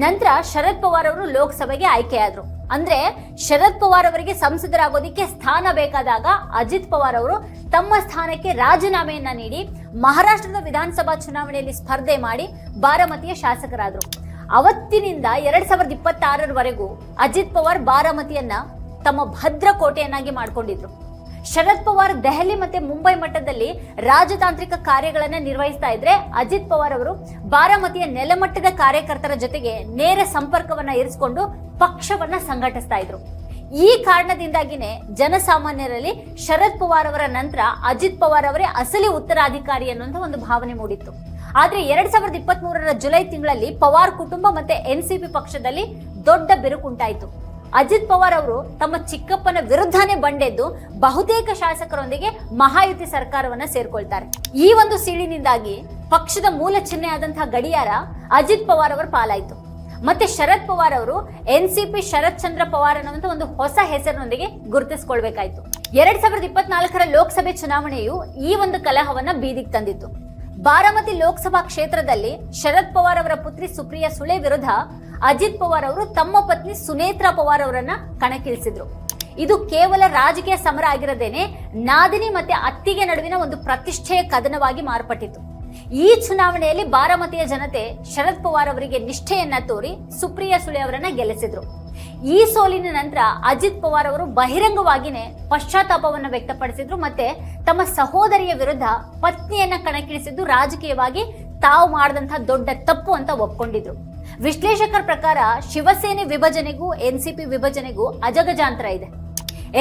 ನಂತರ ಶರದ್ ಪವಾರ್ ಅವರು ಲೋಕಸಭೆಗೆ ಆಯ್ಕೆಯಾದ್ರು. ಅಂದ್ರೆ ಶರದ್ ಪವಾರ್ ಅವರಿಗೆ ಸಂಸದರಾಗೋದಿಕ್ಕೆ ಸ್ಥಾನ ಬೇಕಾದಾಗ ಅಜಿತ್ ಪವಾರ್ ಅವರು ತಮ್ಮ ಸ್ಥಾನಕ್ಕೆ ರಾಜೀನಾಮೆಯನ್ನ ನೀಡಿ ಮಹಾರಾಷ್ಟ್ರದ ವಿಧಾನಸಭಾ ಚುನಾವಣೆಯಲ್ಲಿ ಸ್ಪರ್ಧೆ ಮಾಡಿ ಬಾರಾಮತಿಯ ಶಾಸಕರಾದ್ರು. ಅವತ್ತಿನಿಂದ ಎರಡ್ ಸಾವಿರದ ಇಪ್ಪತ್ತಾರರವರೆಗೂ ಅಜಿತ್ ಪವಾರ್ ಬಾರಾಮತಿಯನ್ನ ತಮ್ಮ ಭದ್ರ ಕೋಟೆಯನ್ನಾಗಿ ಮಾಡಿಕೊಂಡಿದ್ರು. ಶರದ್ ಪವಾರ್ ದೆಹಲಿ ಮತ್ತೆ ಮುಂಬೈ ಮಟ್ಟದಲ್ಲಿ ರಾಜತಾಂತ್ರಿಕ ಕಾರ್ಯಗಳನ್ನ ನಿರ್ವಹಿಸ್ತಾ ಇದ್ರೆ ಅಜಿತ್ ಪವಾರ್ ಅವರು ಬಾರಾಮತಿಯ ನೆಲಮಟ್ಟದ ಕಾರ್ಯಕರ್ತರ ಜೊತೆಗೆ ನೇರ ಸಂಪರ್ಕವನ್ನ ಇರಿಸಿಕೊಂಡು ಪಕ್ಷವನ್ನ ಸಂಘಟಿಸ್ತಾ ಇದ್ರು. ಈ ಕಾರಣದಿಂದಾಗಿನೇ ಜನಸಾಮಾನ್ಯರಲ್ಲಿ ಶರದ್ ಪವಾರ್ ಅವರ ನಂತರ ಅಜಿತ್ ಪವಾರ್ ಅವರೇ ಅಸಲಿ ಉತ್ತರಾಧಿಕಾರಿ ಅನ್ನುವಂಥ ಒಂದು ಭಾವನೆ ಮೂಡಿತ್ತು. ಆದ್ರೆ ಎರಡ್ ಸಾವಿರದ ಇಪ್ಪತ್ತ್ ಮೂರರ ಜುಲೈ ತಿಂಗಳಲ್ಲಿ ಪವಾರ್ ಕುಟುಂಬ ಮತ್ತೆ ಎನ್ಸಿಪಿ ಪಕ್ಷದಲ್ಲಿ ದೊಡ್ಡ ಬಿರುಕುಂಟಾಯಿತು ಅಜಿತ್ ಪವಾರ್ ಅವರು ತಮ್ಮ ಚಿಕ್ಕಪ್ಪನ ವಿರುದ್ಧನೇ ಬಂಡೆದ್ದು ಬಹುತೇಕ ಶಾಸಕರೊಂದಿಗೆ ಮಹಾಯುತಿ ಸರ್ಕಾರವನ್ನ ಸೇರ್ಕೊಳ್ತಾರೆ. ಈ ಒಂದು ಸೀಳಿನಿಂದಾಗಿ ಪಕ್ಷದ ಮೂಲ ಚಿಹ್ನೆ ಆದಂತಹ ಗಡಿಯಾರ ಅಜಿತ್ ಪವಾರ್ ಅವರ ಪಾಲಾಯಿತು. ಮತ್ತೆ ಶರದ್ ಪವಾರ್ ಅವರು ಎನ್ಸಿಪಿ ಶರತ್ ಚಂದ್ರ ಪವಾರ್ ಅನ್ನುವಂತ ಒಂದು ಹೊಸ ಹೆಸರಿನೊಂದಿಗೆ ಗುರುತಿಸಿಕೊಳ್ಬೇಕಾಯ್ತು. ಎರಡ್ ಸಾವಿರದ ಇಪ್ಪತ್ನಾಲ್ಕರ ಲೋಕಸಭೆ ಚುನಾವಣೆಯು ಈ ಒಂದು ಕಲಹವನ್ನ ಬೀದಿಗೆ ತಂದಿತ್ತು. ಬಾರಾಮತಿ ಲೋಕಸಭಾ ಕ್ಷೇತ್ರದಲ್ಲಿ ಶರದ್ ಪವಾರ್ ಅವರ ಪುತ್ರಿ ಸುಪ್ರಿಯಾ ಸುಳೆ ವಿರುದ್ಧ ಅಜಿತ್ ಪವಾರ್ ಅವರು ತಮ್ಮ ಪತ್ನಿ ಸುನೇತ್ರಾ ಪವಾರ್ ಅವರನ್ನ ಕಣಕ್ಕಿಳಿಸಿದ್ರು. ಇದು ಕೇವಲ ರಾಜಕೀಯ ಸಮರ ಆಗಿರದೇನೆ, ನಾದಿನಿ ಮತ್ತೆ ಅತ್ತಿಗೆ ನಡುವಿನ ಒಂದು ಪ್ರತಿಷ್ಠೆಯ ಕದನವಾಗಿ ಮಾರ್ಪಟ್ಟಿತು ಈ ಚುನಾವಣೆಯಲ್ಲಿ ಬಾರಾಮತಿಯ ಜನತೆ ಶರದ್ ಪವಾರ್ ಅವರಿಗೆ ನಿಷ್ಠೆಯನ್ನ ತೋರಿ ಸುಪ್ರಿಯಾ ಸುಳೆ ಅವರನ್ನ ಗೆಲ್ಲಿಸಿದ್ರು. ಈ ಸೋಲಿನ ನಂತರ ಅಜಿತ್ ಪವಾರ್ ಅವರು ಬಹಿರಂಗವಾಗಿನೇ ಪಶ್ಚಾತ್ತಾಪವನ್ನು ವ್ಯಕ್ತಪಡಿಸಿದ್ರು ಮತ್ತೆ ತಮ್ಮ ಸಹೋದರಿಯ ವಿರುದ್ಧ ಪತ್ನಿಯನ್ನ ಕಣಕ್ಕಿಳಿಸಿದ್ದು ರಾಜಕೀಯವಾಗಿ ತಾವು ಮಾಡಿದಂತಹ ದೊಡ್ಡ ತಪ್ಪು ಅಂತ ಒಪ್ಕೊಂಡಿದ್ರು. ವಿಶ್ಲೇಷಕರ ಪ್ರಕಾರ ಶಿವಸೇನೆ ವಿಭಜನೆಗೂ ಎನ್ಸಿಪಿ ವಿಭಜನೆಗೂ ಅಜಗಜಾಂತರ ಇದೆ.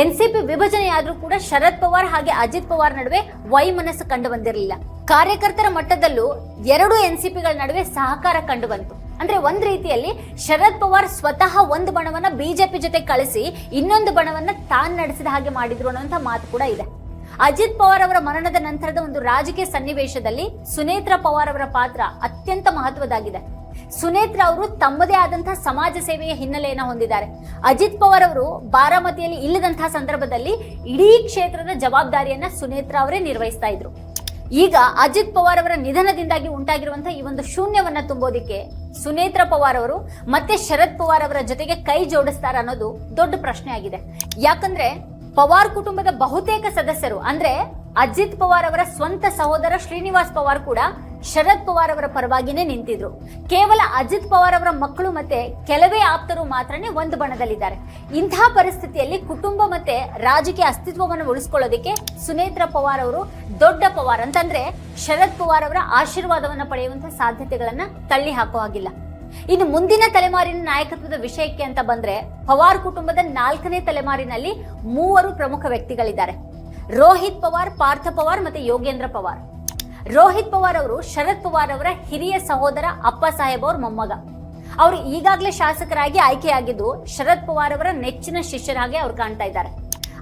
ಎನ್ ಸಿ ಪಿ ವಿಭಜನೆಯಾದರೂ ಕೂಡ ಶರದ್ ಪವಾರ್ ಹಾಗೆ ಅಜಿತ್ ಪವಾರ್ ನಡುವೆ ವೈಮನಸ್ಸು ಕಂಡು ಬಂದಿರಲಿಲ್ಲ. ಕಾರ್ಯಕರ್ತರ ಮಟ್ಟದಲ್ಲೂ ಎರಡು ಎನ್ ಸಿ ಪಿಗಳ ನಡುವೆ ಸಹಕಾರ ಕಂಡು ಬಂತು. ಅಂದ್ರೆ ಒಂದ್ ರೀತಿಯಲ್ಲಿ ಶರದ್ ಪವಾರ್ ಸ್ವತಃ ಒಂದು ಬಣವನ್ನ ಬಿಜೆಪಿ ಜೊತೆ ಕಳಿಸಿ ಇನ್ನೊಂದು ಬಣವನ್ನ ತಾನ್ ನಡೆಸಿದ ಹಾಗೆ ಮಾಡಿದ್ರು ಅನ್ನೋಂತ ಮಾತು ಕೂಡ ಇದೆ. ಅಜಿತ್ ಪವಾರ್ ಅವರ ಮರಣದ ನಂತರದ ಒಂದು ರಾಜಕೀಯ ಸನ್ನಿವೇಶದಲ್ಲಿ ಸುನೇತ್ರ ಪವಾರ್ ಅವರ ಪಾತ್ರ ಅತ್ಯಂತ ಮಹತ್ವದಾಗಿದೆ. ಸುನೇತ್ರ ಅವರು ತಮ್ಮದೇ ಆದಂತಹ ಸಮಾಜ ಸೇವೆಯ ಹಿನ್ನೆಲೆಯನ್ನ ಹೊಂದಿದ್ದಾರೆ. ಅಜಿತ್ ಪವಾರ್ ಅವರು ಬಾರಾಮತಿಯಲ್ಲಿ ಇಲ್ಲದಂತಹ ಸಂದರ್ಭದಲ್ಲಿ ಇಡೀ ಕ್ಷೇತ್ರದ ಜವಾಬ್ದಾರಿಯನ್ನ ಸುನೇತ್ರ ಅವರೇ ನಿರ್ವಹಿಸ್ತಾ ಇದ್ರು. ಈಗ ಅಜಿತ್ ಪವಾರ್ ಅವರ ನಿಧನದಿಂದಾಗಿ ಉಂಟಾಗಿರುವಂತಹ ಈ ಒಂದು ಶೂನ್ಯವನ್ನ ತುಂಬೋದಿಕ್ಕೆ ಸುನೇತ್ರ ಪವಾರ್ ಅವರು ಮತ್ತೆ ಶರದ್ ಪವಾರ್ ಅವರ ಜೊತೆಗೆ ಕೈ ಜೋಡಿಸ್ತಾರ ಅನ್ನೋದು ದೊಡ್ಡ ಪ್ರಶ್ನೆ ಆಗಿದೆ. ಯಾಕಂದ್ರೆ ಪವಾರ್ ಕುಟುಂಬದ ಬಹುತೇಕ ಸದಸ್ಯರು, ಅಂದ್ರೆ ಅಜಿತ್ ಪವಾರ್ ಅವರ ಸ್ವಂತ ಸಹೋದರ ಶ್ರೀನಿವಾಸ್ ಪವಾರ್ ಕೂಡ ಶರದ್ ಪವಾರ್ ಅವರ ಪರವಾಗಿನೇ ನಿಂತಿದ್ರು. ಕೇವಲ ಅಜಿತ್ ಪವಾರ್ ಅವರ ಮಕ್ಕಳು ಮತ್ತೆ ಕೆಲವೇ ಆಪ್ತರು ಮಾತ್ರನೇ ಒಂದು ಬಣದಲ್ಲಿದ್ದಾರೆ. ಇಂತಹ ಪರಿಸ್ಥಿತಿಯಲ್ಲಿ ಕುಟುಂಬ ಮತ್ತೆ ರಾಜಕೀಯ ಅಸ್ತಿತ್ವವನ್ನು ಉಳಿಸ್ಕೊಳ್ಳೋದಕ್ಕೆ ಸುನೇತ್ರ ಪವಾರ್ ಅವರು ದೊಡ್ಡ ಪವಾರ್ ಅಂತಂದ್ರೆ ಶರದ್ ಪವಾರ್ ಅವರ ಆಶೀರ್ವಾದವನ್ನು ಪಡೆಯುವಂತಹ ಸಾಧ್ಯತೆಗಳನ್ನ ತಳ್ಳಿ ಹಾಕೋ ಹಾಗಿಲ್ಲ. ಇನ್ನು ಮುಂದಿನ ತಲೆಮಾರಿನ ನಾಯಕತ್ವದ ವಿಷಯಕ್ಕೆ ಅಂತ ಬಂದ್ರೆ ಪವಾರ್ ಕುಟುಂಬದ ನಾಲ್ಕನೇ ತಲೆಮಾರಿನಲ್ಲಿ ಮೂವರು ಪ್ರಮುಖ ವ್ಯಕ್ತಿಗಳಿದ್ದಾರೆ. ರೋಹಿತ್ ಪವಾರ್, ಪಾರ್ಥ ಪವಾರ್ ಮತ್ತೆ ಯೋಗೇಂದ್ರ ಪವಾರ್. ರೋಹಿತ್ ಪವಾರ್ ಅವರು, ಶರದ್ ಪವಾರ್ ಅವರ ಹಿರಿಯ ಸಹೋದರ ಅಪ್ಪ ಸಾಹೇಬ್ ಅವ್ರ ಮೊಮ್ಮಗ. ಅವರು ಈಗಾಗಲೇ ಶಾಸಕರಾಗಿ ಆಯ್ಕೆಯಾಗಿದ್ದು ಶರದ್ ಪವಾರ್ ಅವರ ನೆಚ್ಚಿನ ಶಿಷ್ಯರಾಗಿ ಅವ್ರು ಕಾಣ್ತಾ ಇದ್ದಾರೆ.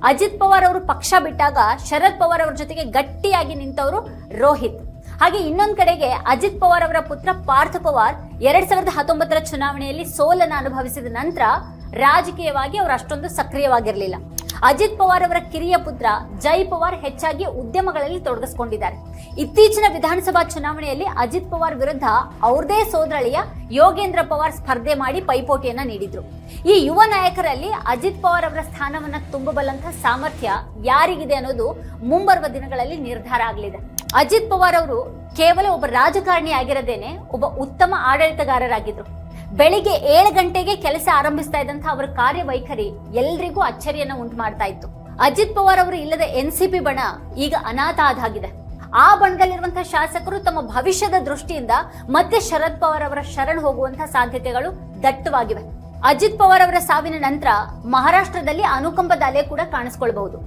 ಅಜಿತ್ ಪವಾರ್ ಅವರು ಪಕ್ಷ ಬಿಟ್ಟಾಗ ಶರದ್ ಪವಾರ್ ಅವರ ಜೊತೆಗೆ ಗಟ್ಟಿಯಾಗಿ ನಿಂತವರು ರೋಹಿತ್. ಹಾಗೆ ಇನ್ನೊಂದು ಕಡೆಗೆ ಅಜಿತ್ ಪವಾರ್ ಅವರ ಪುತ್ರ ಪಾರ್ಥ ಪವಾರ್ ಎರಡ್ ಸಾವಿರದ ಹತ್ತೊಂಬತ್ತರ ಚುನಾವಣೆಯಲ್ಲಿ ಸೋಲನ್ನು ಅನುಭವಿಸಿದ ನಂತರ ರಾಜಕೀಯವಾಗಿ ಅವರು ಅಷ್ಟೊಂದು ಸಕ್ರಿಯವಾಗಿರಲಿಲ್ಲ. ಅಜಿತ್ ಪವಾರ್ ಅವರ ಕಿರಿಯ ಪುತ್ರ ಜೈ ಪವಾರ್ ಹೆಚ್ಚಾಗಿ ಉದ್ಯಮಗಳಲ್ಲಿ ತೊಡಗಿಸಿಕೊಂಡಿದ್ದಾರೆ. ಇತ್ತೀಚಿನ ವಿಧಾನಸಭಾ ಚುನಾವಣೆಯಲ್ಲಿ ಅಜಿತ್ ಪವಾರ್ ವಿರುದ್ಧ ಅವ್ರದೇ ಸೋದರಳಿಯ ಯೋಗೇಂದ್ರ ಪವಾರ್ ಸ್ಪರ್ಧೆ ಮಾಡಿ ಪೈಪೋಟಿಯನ್ನ ನೀಡಿದ್ರು. ಈ ಯುವ ನಾಯಕರಲ್ಲಿ ಅಜಿತ್ ಪವಾರ್ ಅವರ ಸ್ಥಾನವನ್ನ ತುಂಬಬಲ್ಲಂತಹ ಸಾಮರ್ಥ್ಯ ಯಾರಿಗಿದೆ ಅನ್ನೋದು ಮುಂಬರುವ ದಿನಗಳಲ್ಲಿ ನಿರ್ಧಾರ ಆಗಲಿದೆ. ಅಜಿತ್ ಪವಾರ್ ಅವರು ಕೇವಲ ಒಬ್ಬ ರಾಜಕಾರಣಿ ಆಗಿರದೇನೆ, ಒಬ್ಬ ಉತ್ತಮ ಆಡಳಿತಗಾರರಾಗಿದ್ರು. ಬೆಳಿಗ್ಗೆ ಏಳು ಗಂಟೆಗೆ ಕೆಲಸ ಆರಂಭಿಸ್ತಾ ಇದ್ದಂತಹ ಅವರ ಕಾರ್ಯವೈಖರಿ ಎಲ್ರಿಗೂ ಅಚ್ಚರಿಯನ್ನ ಉಂಟು ಮಾಡ್ತಾ ಇತ್ತು. ಅಜಿತ್ ಪವಾರ್ ಅವರು ಇಲ್ಲದ ಎನ್ಸಿಪಿ ಬಣ ಈಗ ಅನಾಥ ಆದಾಗಿದೆ. ಆ ಬಣದಲ್ಲಿರುವಂತಹ ಶಾಸಕರು ತಮ್ಮ ಭವಿಷ್ಯದ ದೃಷ್ಟಿಯಿಂದ ಮತ್ತೆ ಶರದ್ ಪವಾರ್ ಅವರ ಶರಣ್ ಹೋಗುವಂತಹ ಸಾಧ್ಯತೆಗಳು ದಟ್ಟವಾಗಿವೆ. ಅಜಿತ್ ಪವಾರ್ ಅವರ ಸಾವಿನ ನಂತರ ಮಹಾರಾಷ್ಟ್ರದಲ್ಲಿ ಅನುಕಂಪದ ಅಲೆ ಕೂಡ ಕಾಣಿಸ್ಕೊಳ್ಬಹುದು.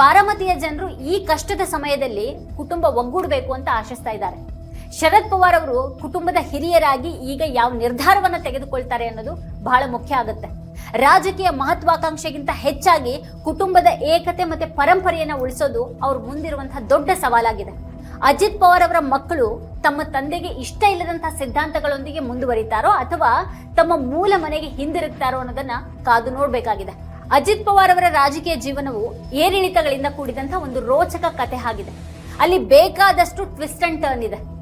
ಬಾರಾಮತಿಯ ಜನರು ಈ ಕಷ್ಟದ ಸಮಯದಲ್ಲಿ ಕುಟುಂಬ ಒಗ್ಗೂಡಬೇಕು ಅಂತ ಆಶಿಸ್ತಾ ಇದ್ದಾರೆ. ಶರದ್ ಪವಾರ್ ಅವರು ಕುಟುಂಬದ ಹಿರಿಯರಾಗಿ ಈಗ ಯಾವ ನಿರ್ಧಾರವನ್ನ ತೆಗೆದುಕೊಳ್ತಾರೆ ಅನ್ನೋದು ಬಹಳ ಮುಖ್ಯ ಆಗುತ್ತೆ. ರಾಜಕೀಯ ಮಹತ್ವಾಕಾಂಕ್ಷೆಗಿಂತ ಹೆಚ್ಚಾಗಿ ಕುಟುಂಬದ ಏಕತೆ ಮತ್ತೆ ಪರಂಪರೆಯನ್ನ ಉಳಿಸೋದು ಅವ್ರ ಮುಂದಿರುವಂತಹ ದೊಡ್ಡ ಸವಾಲಾಗಿದೆ. ಅಜಿತ್ ಪವಾರ್ ಅವರ ಮಕ್ಕಳು ತಮ್ಮ ತಂದೆಗೆ ಇಷ್ಟ ಇಲ್ಲದಂತಹ ಸಿದ್ಧಾಂತಗಳೊಂದಿಗೆ ಮುಂದುವರಿತಾರೋ ಅಥವಾ ತಮ್ಮ ಮೂಲ ಮನೆಗೆ ಹಿಂದಿರುಗ್ತಾರೋ ಅನ್ನೋದನ್ನ ಕಾದು ನೋಡಬೇಕಾಗಿದೆ. ಅಜಿತ್ ಪವಾರ್ ಅವರ ರಾಜಕೀಯ ಜೀವನವು ಏರಿಳಿತಗಳಿಂದ ಕೂಡಿದಂತಹ ಒಂದು ರೋಚಕ ಕತೆ ಆಗಿದೆ. ಅಲ್ಲಿ ಬೇಕಾದಷ್ಟು ಟ್ವಿಸ್ಟ್ ಅಂಡ್ ಟರ್ನ್ ಇದೆ.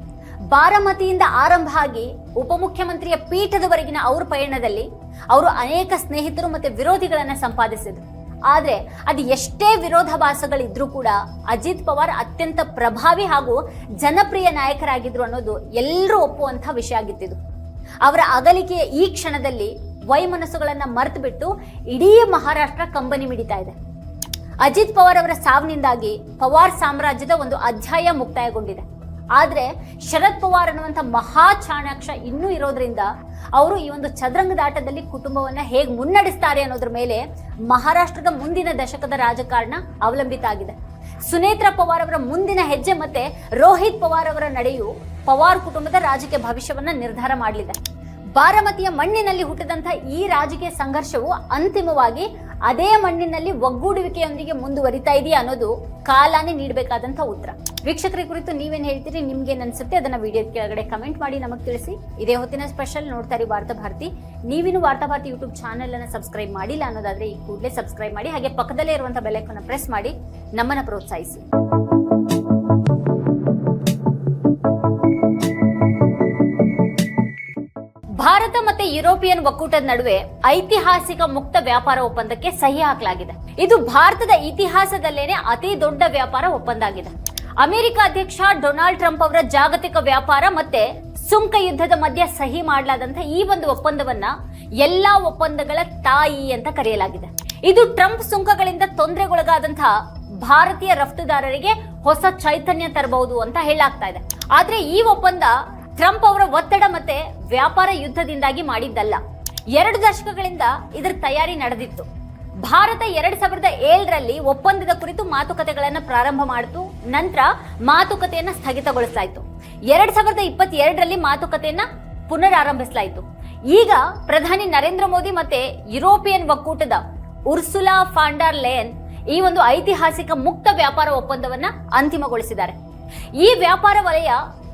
ಬಾರಾಮತಿಯಿಂದ ಆರಂಭ ಆಗಿ ಉಪಮುಖ್ಯಮಂತ್ರಿಯ ಪೀಠದವರೆಗಿನ ಅವ್ರ ಪಯಣದಲ್ಲಿ ಅವರು ಅನೇಕ ಸ್ನೇಹಿತರು ಮತ್ತೆ ವಿರೋಧಿಗಳನ್ನ ಸಂಪಾದಿಸಿದ್ರು. ಆದ್ರೆ ಅದು ಎಷ್ಟೇ ವಿರೋಧಾಭಾಸಗಳಿದ್ರೂ ಕೂಡ ಅಜಿತ್ ಪವಾರ್ ಅತ್ಯಂತ ಪ್ರಭಾವಿ ಹಾಗೂ ಜನಪ್ರಿಯ ನಾಯಕರಾಗಿದ್ರು ಅನ್ನೋದು ಎಲ್ಲರೂ ಒಪ್ಪುವಂತ ವಿಷಯ ಆಗಿತ್ತಿದು. ಅವರ ಅಗಲಿಕೆಯ ಈ ಕ್ಷಣದಲ್ಲಿ ವೈಮನಸ್ಸುಗಳನ್ನ ಮರೆತು ಬಿಟ್ಟು ಇಡೀ ಮಹಾರಾಷ್ಟ್ರ ಕಂಬನಿ ಮಿಡಿತಾ ಇದೆ. ಅಜಿತ್ ಪವಾರ್ ಅವರ ಸಾವಿನಿಂದಾಗಿ ಪವಾರ್ ಸಾಮ್ರಾಜ್ಯದ ಒಂದು ಅಧ್ಯಾಯ ಮುಕ್ತಾಯಗೊಂಡಿದೆ. ಆದ್ರೆ ಶರದ್ ಪವಾರ್ ಅನ್ನುವಂಥ ಮಹಾ ಚಾಣಾಕ್ಷ ಇನ್ನೂ ಇರೋದ್ರಿಂದ ಅವರು ಈ ಒಂದು ಚದುರಂಗದ ಆಟದಲ್ಲಿ ಕುಟುಂಬವನ್ನ ಹೇಗೆ ಮುನ್ನಡೆಸ್ತಾರೆ ಅನ್ನೋದ್ರ ಮೇಲೆ ಮಹಾರಾಷ್ಟ್ರದ ಮುಂದಿನ ದಶಕದ ರಾಜಕಾರಣ ಅವಲಂಬಿತ ಆಗಿದೆ. ಸುನೇತ್ರ ಪವಾರ್ ಅವರ ಮುಂದಿನ ಹೆಜ್ಜೆ ಮತ್ತೆ ರೋಹಿತ್ ಪವಾರ್ ಅವರ ನಡೆಯು ಪವಾರ್ ಕುಟುಂಬದ ರಾಜಕೀಯ ಭವಿಷ್ಯವನ್ನ ನಿರ್ಧಾರ ಮಾಡಲಿದೆ. ಬಾರಾಮತಿಯ ಮಣ್ಣಿನಲ್ಲಿ ಹುಟ್ಟಿದಂತಹ ಈ ರಾಜಕೀಯ ಸಂಘರ್ಷವು ಅಂತಿಮವಾಗಿ ಅದೇ ಮಣ್ಣಿನಲ್ಲಿ ಒಗ್ಗೂಡುವಿಕೆಯೊಂದಿಗೆ ಮುಂದುವರಿತಾ ಇದೆಯಾ ಅನ್ನೋದು ಕಾಲಾನೇ ನೀಡಬೇಕಾದಂತಹ ಉತ್ತರ. ವೀಕ್ಷಕರ ಕುರಿತು ನೀವೇನು ಹೇಳ್ತೀರಿ, ನಿಮ್ಗೆ ಅನ್ಸುತ್ತೆ, ಅದನ್ನ ವಿಡಿಯೋ ಕೆಳಗಡೆ ಕಮೆಂಟ್ ಮಾಡಿ ನಮಗೆ ತಿಳಿಸಿ. ಇದೇ ಹೊತ್ತಿನ ಸ್ಪೆಷಲ್ ನೋಡ್ತಾ ಇರಿ ವಾರ್ತಾ ಭಾರತಿ. ನೀವಿನೂ ವಾರ್ತಾ ಭಾರತಿ ಯೂಟ್ಯೂಬ್ ಚಾನೆಲ್ ಅನ್ನ ಸಬ್ಸ್ಕ್ರೈಬ್ ಮಾಡಿಲ್ಲ ಅನ್ನೋದಾದ್ರೆ ಈ ಕೂಡಲೇ ಸಬ್ಸ್ಕ್ರೈಬ್ ಮಾಡಿ, ಹಾಗೆ ಪಕ್ಕದಲ್ಲೇ ಇರುವಂತಹ ಬೆಲೆಕನ್ನ ಪ್ರೆಸ್ ಮಾಡಿ, ನಮ್ಮನ್ನ ಪ್ರೋತ್ಸಾಹಿಸಿ. ಯುರೋಪಿಯನ್ ಒಕ್ಕೂಟದ ನಡುವೆ ಐತಿಹಾಸಿಕ ಮುಕ್ತ ವ್ಯಾಪಾರ ಒಪ್ಪಂದಕ್ಕೆ ಸಹಿ ಹಾಕಲಾಗಿದೆ. ಇದು ಭಾರತದ ಇತಿಹಾಸದಲ್ಲೇನೆ ಅತಿ ದೊಡ್ಡ ವ್ಯಾಪಾರ ಒಪ್ಪಂದ ಆಗಿದೆ ಅಮೆರಿಕ ಅಧ್ಯಕ್ಷ ಡೊನಾಲ್ಡ್ ಟ್ರಂಪ್ ಅವರ ಜಾಗತಿಕ ವ್ಯಾಪಾರ ಮತ್ತೆ ಸುಂಕ ಯುದ್ಧದ ಮಧ್ಯೆ ಸಹಿ ಮಾಡಲಾದಂತ ಈ ಒಂದು ಒಪ್ಪಂದವನ್ನ ಎಲ್ಲಾ ಒಪ್ಪಂದಗಳ ತಾಯಿ ಅಂತ ಕರೆಯಲಾಗಿದೆ. ಇದು ಟ್ರಂಪ್ ಸುಂಕಗಳಿಂದ ತೊಂದರೆಗೊಳಗಾದಂತಹ ಭಾರತೀಯ ರಫ್ತುದಾರರಿಗೆ ಹೊಸ ಚೈತನ್ಯ ತರಬಹುದು ಅಂತ ಹೇಳಾಗ್ತಾ ಇದೆ. ಆದ್ರೆ ಈ ಒಪ್ಪಂದ ಟ್ರಂಪ್ ಅವರ ಒತ್ತಡ ಮತ್ತೆ ವ್ಯಾಪಾರ ಯುದ್ಧದಿಂದಾಗಿ ಮಾಡಿದ್ದಲ್ಲ. ಎರಡು ದಶಕಗಳಿಂದ ಇದರ ತಯಾರಿ ನಡೆದಿತ್ತು. ಭಾರತ ಎರಡ್ ಸಾವಿರದ ಏಳರಲ್ಲಿ ಒಪ್ಪಂದದ ಕುರಿತು ಮಾತುಕತೆಗಳನ್ನು ಪ್ರಾರಂಭ ಮಾಡಿತು. ನಂತರ ಮಾತುಕತೆಯನ್ನ ಸ್ಥಗಿತಗೊಳಿಸಲಾಯಿತು. ಎರಡ್ ಸಾವಿರದ ಇಪ್ಪತ್ತೆರಡರಲ್ಲಿ ಮಾತುಕತೆಯನ್ನ ಪುನರಾರಂಭಿಸಲಾಯಿತು. ಈಗ ಪ್ರಧಾನಿ ನರೇಂದ್ರ ಮೋದಿ ಮತ್ತೆ ಯುರೋಪಿಯನ್ ಒಕ್ಕೂಟದ ಉರ್ಸುಲಾ ಫಾಂಡರ್ ಲೇನ್ ಈ ಒಂದು ಐತಿಹಾಸಿಕ ಮುಕ್ತ ವ್ಯಾಪಾರ ಒಪ್ಪಂದವನ್ನ ಅಂತಿಮಗೊಳಿಸಿದ್ದಾರೆ. ಈ ವ್ಯಾಪಾರ ವಲಯ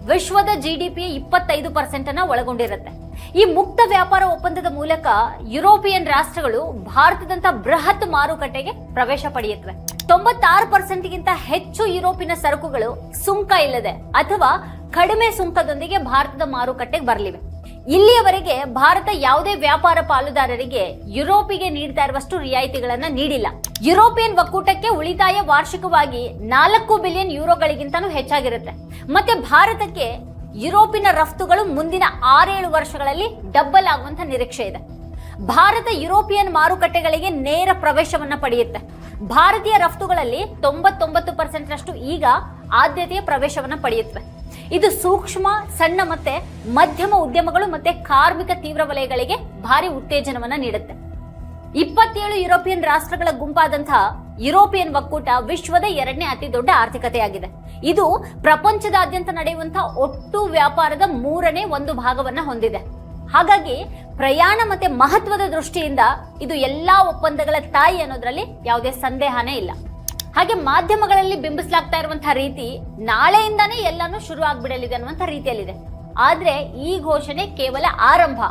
ವಿಶ್ವದ ಜಿಡಿಪಿಯ ಇಪ್ಪತ್ತೈದು ಪರ್ಸೆಂಟ್ ಅನ್ನ ಒಳಗೊಂಡಿರುತ್ತೆ. ಈ ಮುಕ್ತ ವ್ಯಾಪಾರ ಒಪ್ಪಂದದ ಮೂಲಕ ಯುರೋಪಿಯನ್ ರಾಷ್ಟ್ರಗಳು ಭಾರತದಂತ ಬೃಹತ್ ಮಾರುಕಟ್ಟೆಗೆ ಪ್ರವೇಶ ಪಡೆಯುತ್ತವೆ. ತೊಂಬತ್ತಾರು ಪರ್ಸೆಂಟ್ಗಿಂತ ಹೆಚ್ಚು ಯುರೋಪಿನ ಸರಕುಗಳು ಸುಂಕ ಇಲ್ಲದೆ ಅಥವಾ ಕಡಿಮೆ ಸುಂಕದೊಂದಿಗೆ ಭಾರತದ ಮಾರುಕಟ್ಟೆಗೆ ಬರಲಿವೆ. ಇಲ್ಲಿಯವರೆಗೆ ಭಾರತ ಯಾವುದೇ ವ್ಯಾಪಾರ ಪಾಲುದಾರರಿಗೆ ಯುರೋಪಿಗೆ ನೀಡ್ತಾ ಇರುವಷ್ಟು ರಿಯಾಯಿತಿಗಳನ್ನ ನೀಡಿಲ್ಲ. ಯುರೋಪಿಯನ್ ಒಕ್ಕೂಟಕ್ಕೆ ಉಳಿತಾಯ ವಾರ್ಷಿಕವಾಗಿ ನಾಲ್ಕು ಬಿಲಿಯನ್ ಯುರೋಗಳಿಗಿಂತಲೂ ಹೆಚ್ಚಾಗಿರುತ್ತೆ. ಮತ್ತೆ ಭಾರತಕ್ಕೆ ಯುರೋಪಿನ ರಫ್ತುಗಳು ಮುಂದಿನ ಆರೇಳು ವರ್ಷಗಳಲ್ಲಿ ಡಬ್ಬಲ್ ಆಗುವಂತ ನಿರೀಕ್ಷೆ ಇದೆ. ಭಾರತ ಯುರೋಪಿಯನ್ ಮಾರುಕಟ್ಟೆಗಳಿಗೆ ನೇರ ಪ್ರವೇಶವನ್ನ ಪಡೆಯುತ್ತೆ. ಭಾರತೀಯ ರಫ್ತುಗಳಲ್ಲಿ ತೊಂಬತ್ತೊಂಬತ್ತು ಪರ್ಸೆಂಟ್ ರಷ್ಟು ಈಗ ಆದ್ಯತೆಯ ಪ್ರವೇಶವನ್ನ ಪಡೆಯುತ್ತವೆ. ಇದು ಸೂಕ್ಷ್ಮ, ಸಣ್ಣ ಮತ್ತೆ ಮಧ್ಯಮ ಉದ್ಯಮಗಳು ಮತ್ತೆ ಕಾರ್ಮಿಕ ತೀವ್ರ ವಲಯಗಳಿಗೆ ಭಾರಿ ಉತ್ತೇಜನವನ್ನ ನೀಡುತ್ತೆ. ಇಪ್ಪತ್ತೇಳು ಯುರೋಪಿಯನ್ ರಾಷ್ಟ್ರಗಳ ಗುಂಪಾದಂತಹ ಯುರೋಪಿಯನ್ ಒಕ್ಕೂಟ ವಿಶ್ವದ ಎರಡನೇ ಅತಿ ದೊಡ್ಡ ಆರ್ಥಿಕತೆಯಾಗಿದೆ. ಇದು ಪ್ರಪಂಚದಾದ್ಯಂತ ನಡೆಯುವಂತಹ ಒಟ್ಟು ವ್ಯಾಪಾರದ ಮೂರನೇ ಒಂದು ಭಾಗವನ್ನ ಹೊಂದಿದೆ. ಹಾಗಾಗಿ ಪ್ರಯಾಣ ಮತ್ತೆ ಮಹತ್ವದ ದೃಷ್ಟಿಯಿಂದ ಇದು ಎಲ್ಲಾ ಒಪ್ಪಂದಗಳ ತಾಯಿ ಅನ್ನೋದ್ರಲ್ಲಿ ಯಾವುದೇ ಸಂದೇಹನೇ ಇಲ್ಲ. ಹಾಗೆ ಮಾಧ್ಯಮಗಳಲ್ಲಿ ಬಿಂಬಿಸಲಾಗ್ತಾ ಇರುವಂತಹ ರೀತಿ ನಾಳೆಯಿಂದಾನೇ ಎಲ್ಲಾನು ಶುರು ಆಗ್ಬಿಡಲಿದೆ ಅನ್ನುವಂತ ರೀತಿಯಲ್ಲಿದೆ. ಆದ್ರೆ ಈ ಘೋಷಣೆ ಕೇವಲ ಆರಂಭ.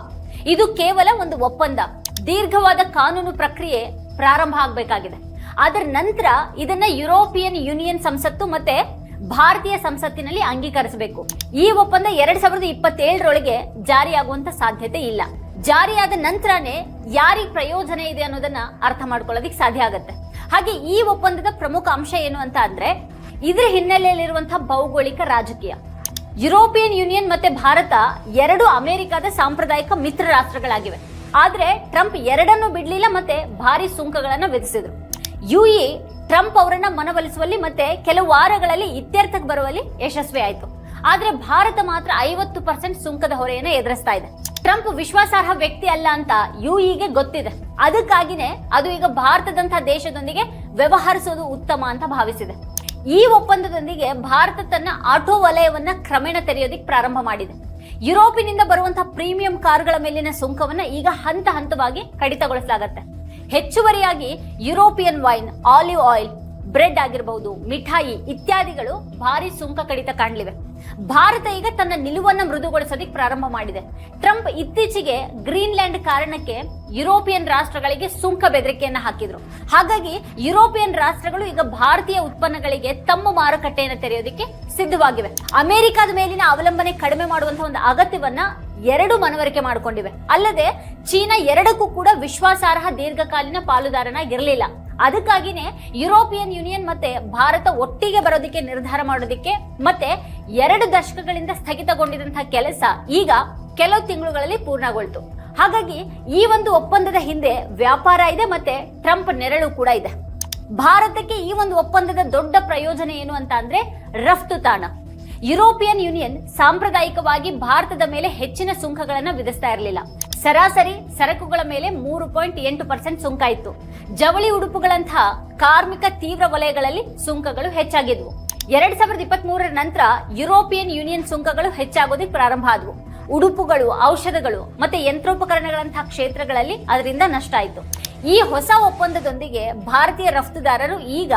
ಇದು ಕೇವಲ ಒಂದು ಒಪ್ಪಂದ. ದೀರ್ಘವಾದ ಕಾನೂನು ಪ್ರಕ್ರಿಯೆ ಪ್ರಾರಂಭ ಆಗಬೇಕಾಗಿದೆ. ಅದರ ನಂತರ ಇದನ್ನ ಯುರೋಪಿಯನ್ ಯೂನಿಯನ್ ಸಂಸತ್ತು ಮತ್ತೆ ಭಾರತೀಯ ಸಂಸತ್ತಿನಲ್ಲಿ ಅಂಗೀಕರಿಸಬೇಕು. ಈ ಒಪ್ಪಂದ ಎರಡ್ ಸಾವಿರದ ಇಪ್ಪತ್ತೇಳರೊಳಗೆ ಜಾರಿಯಾಗುವಂತ ಸಾಧ್ಯತೆ ಇಲ್ಲ. ಜಾರಿಯಾದ ನಂತರನೇ ಯಾರಿಗೆ ಪ್ರಯೋಜನ ಇದೆ ಅನ್ನೋದನ್ನ ಅರ್ಥ ಮಾಡ್ಕೊಳ್ಳೋದಿಕ್ ಸಾಧ್ಯ ಆಗುತ್ತೆ. ಹಾಗೆ ಈ ಒಪ್ಪಂದದ ಪ್ರಮುಖ ಅಂಶ ಏನು ಅಂತ ಅಂದ್ರೆ ಇದರ ಹಿನ್ನೆಲೆಯಲ್ಲಿರುವಂತಹ ಭೌಗೋಳಿಕ ರಾಜಕೀಯ. ಯುರೋಪಿಯನ್ ಯೂನಿಯನ್ ಮತ್ತೆ ಭಾರತ ಎರಡು ಅಮೆರಿಕದ ಸಾಂಪ್ರದಾಯಿಕ ಮಿತ್ರ ರಾಷ್ಟ್ರಗಳಾಗಿವೆ. ಆದ್ರೆ ಟ್ರಂಪ್ ಎರಡನ್ನೂ ಬಿಡ್ಲಿಲ್ಲ ಮತ್ತೆ ಭಾರಿ ಸುಂಕಗಳನ್ನು ವಿಧಿಸಿದ್ರು. ಯುಇ ಟ್ರಂಪ್ ಅವರನ್ನ ಮನವೊಲಿಸುವಲ್ಲಿ ಮತ್ತೆ ಕೆಲವು ವಾರಗಳಲ್ಲಿ ಇತ್ಯರ್ಥಕ್ಕೆ ಬರುವಲ್ಲಿ ಯಶಸ್ವಿ ಆಯಿತು ಆದ್ರೆ ಭಾರತ ಮಾತ್ರ ಐವತ್ತು ಪರ್ಸೆಂಟ್ ಸುಂಕದ ಹೊರೆಯನ್ನು ಎದುರಿಸ್ತಾ ಇದೆ. ಟ್ರಂಪ್ ವಿಶ್ವಾಸಾರ್ಹ ವ್ಯಕ್ತಿ ಅಲ್ಲ ಅಂತ ಯುಇಗೆ ಗೊತ್ತಿದೆ. ಅದಕ್ಕಾಗಿನೇ ಅದು ಈಗ ಭಾರತದಂತಹ ದೇಶದೊಂದಿಗೆ ವ್ಯವಹರಿಸೋದು ಉತ್ತಮ ಅಂತ ಭಾವಿಸಿದೆ. ಈ ಒಪ್ಪಂದದೊಂದಿಗೆ ಭಾರತ ತನ್ನ ಆಟೋ ವಲಯವನ್ನ ಕ್ರಮೇಣ ತೆರೆಯೋದಿಕ್ಕೆ ಪ್ರಾರಂಭ ಮಾಡಿದೆ. ಯುರೋಪಿನಿಂದ ಬರುವಂತಹ ಪ್ರೀಮಿಯಂ ಕಾರುಗಳ ಮೇಲಿನ ಸುಂಕವನ್ನ ಈಗ ಹಂತ ಹಂತವಾಗಿ ಕಡಿತಗೊಳಿಸಲಾಗತ್ತೆ. ಹೆಚ್ಚುವರಿಯಾಗಿ European wine, olive oil bread ಆಗಿರಬಹುದು, ಮಿಠಾಯಿ ಇತ್ಯಾದಿಗಳು ಭಾರಿ ಸುಂಕ ಕಡಿತ ಕಾಣಲಿವೆ. ಭಾರತ ಈಗ ತನ್ನ ನಿಲುವನ್ನ ಮೃದುಗೊಳಿಸೋದಿಕ್ ಪ್ರಾರಂಭ ಮಾಡಿದೆ. ಟ್ರಂಪ್ ಇತ್ತೀಚೆಗೆ ಗ್ರೀನ್ಲ್ಯಾಂಡ್ ಕಾರಣಕ್ಕೆ ಯುರೋಪಿಯನ್ ರಾಷ್ಟ್ರಗಳಿಗೆ ಸುಂಕ ಬೆದರಿಕೆಯನ್ನು ಹಾಕಿದ್ರು. ಹಾಗಾಗಿ ಯುರೋಪಿಯನ್ ರಾಷ್ಟ್ರಗಳು ಈಗ ಭಾರತೀಯ ಉತ್ಪನ್ನಗಳಿಗೆ ತಮ್ಮ ಮಾರುಕಟ್ಟೆಯನ್ನು ತೆರೆಯೋದಕ್ಕೆ ಸಿದ್ಧವಾಗಿವೆ. ಅಮೆರಿಕದ ಮೇಲಿನ ಅವಲಂಬನೆ ಕಡಿಮೆ ಮಾಡುವಂತಹ ಒಂದು ಅಗತ್ಯವನ್ನ ಎರಡು ಮನವರಿಕೆ ಮಾಡಿಕೊಂಡಿವೆ. ಅಲ್ಲದೆ ಚೀನಾ ಎರಡಕ್ಕೂ ಕೂಡ ವಿಶ್ವಾಸಾರ್ಹ ದೀರ್ಘಕಾಲೀನ ಪಾಲುದಾರನಾಗಿರಲಿಲ್ಲ ಅದಕ್ಕಾಗಿನೇ ಯುರೋಪಿಯನ್ ಯೂನಿಯನ್ ಮತ್ತೆ ಭಾರತ ಒಟ್ಟಿಗೆ ಬರೋದಕ್ಕೆ ನಿರ್ಧಾರ ಮಾಡೋದಕ್ಕೆ ಮತ್ತೆ ಎರಡು ದಶಕಗಳಿಂದ ಸ್ಥಗಿತಗೊಂಡಿದಂತಹ ಕೆಲಸ ಈಗ ಕೆಲವು ತಿಂಗಳುಗಳಲ್ಲಿ ಪೂರ್ಣಗೊಳ್ತು. ಹಾಗಾಗಿ ಈ ಒಂದು ಒಪ್ಪಂದದ ಹಿಂದೆ ವ್ಯಾಪಾರ ಇದೆ ಮತ್ತೆ ಟ್ರಂಪ್ ನೆರಳು ಕೂಡ ಇದೆ. ಭಾರತಕ್ಕೆ ಈ ಒಂದು ಒಪ್ಪಂದದ ದೊಡ್ಡ ಪ್ರಯೋಜನ ಏನು ಅಂತ ಅಂದ್ರೆ ರಫ್ತು ತಾಣ. ಯುರೋಪಿಯನ್ ಯೂನಿಯನ್ ಸಾಂಪ್ರದಾಯಿಕವಾಗಿ ಭಾರತದ ಮೇಲೆ ಹೆಚ್ಚಿನ ಸುಂಕಗಳನ್ನು ವಿಧಿಸ್ತಾ ಇರಲಿಲ್ಲ. ಸರಾಸರಿ ಸರಕುಗಳ ಮೇಲೆ ಮೂರು ಪಾಯಿಂಟ್ ಎಂಟು ಪರ್ಸೆಂಟ್ ಸುಂಕ ಇತ್ತು. ಜವಳಿ ಉಡುಪುಗಳಂತಹ ಕಾರ್ಮಿಕ ತೀವ್ರ ವಲಯಗಳಲ್ಲಿ ಸುಂಕಗಳು ಹೆಚ್ಚಾಗಿದ್ವು. ಎರಡ್ ಸಾವಿರದ ಇಪ್ಪತ್ತ್ ಮೂರರ ನಂತರ ಯುರೋಪಿಯನ್ ಯೂನಿಯನ್ ಸುಂಕಗಳು ಹೆಚ್ಚಾಗೋದಕ್ಕೆ ಪ್ರಾರಂಭ ಆದವು. ಉಡುಪುಗಳು, ಔಷಧಗಳು ಮತ್ತೆ ಯಂತ್ರೋಪಕರಣಗಳಂತಹ ಕ್ಷೇತ್ರಗಳಲ್ಲಿ ಅದರಿಂದ ನಷ್ಟ ಆಯಿತು. ಈ ಹೊಸ ಒಪ್ಪಂದದೊಂದಿಗೆ ಭಾರತೀಯ ರಫ್ತುದಾರರು ಈಗ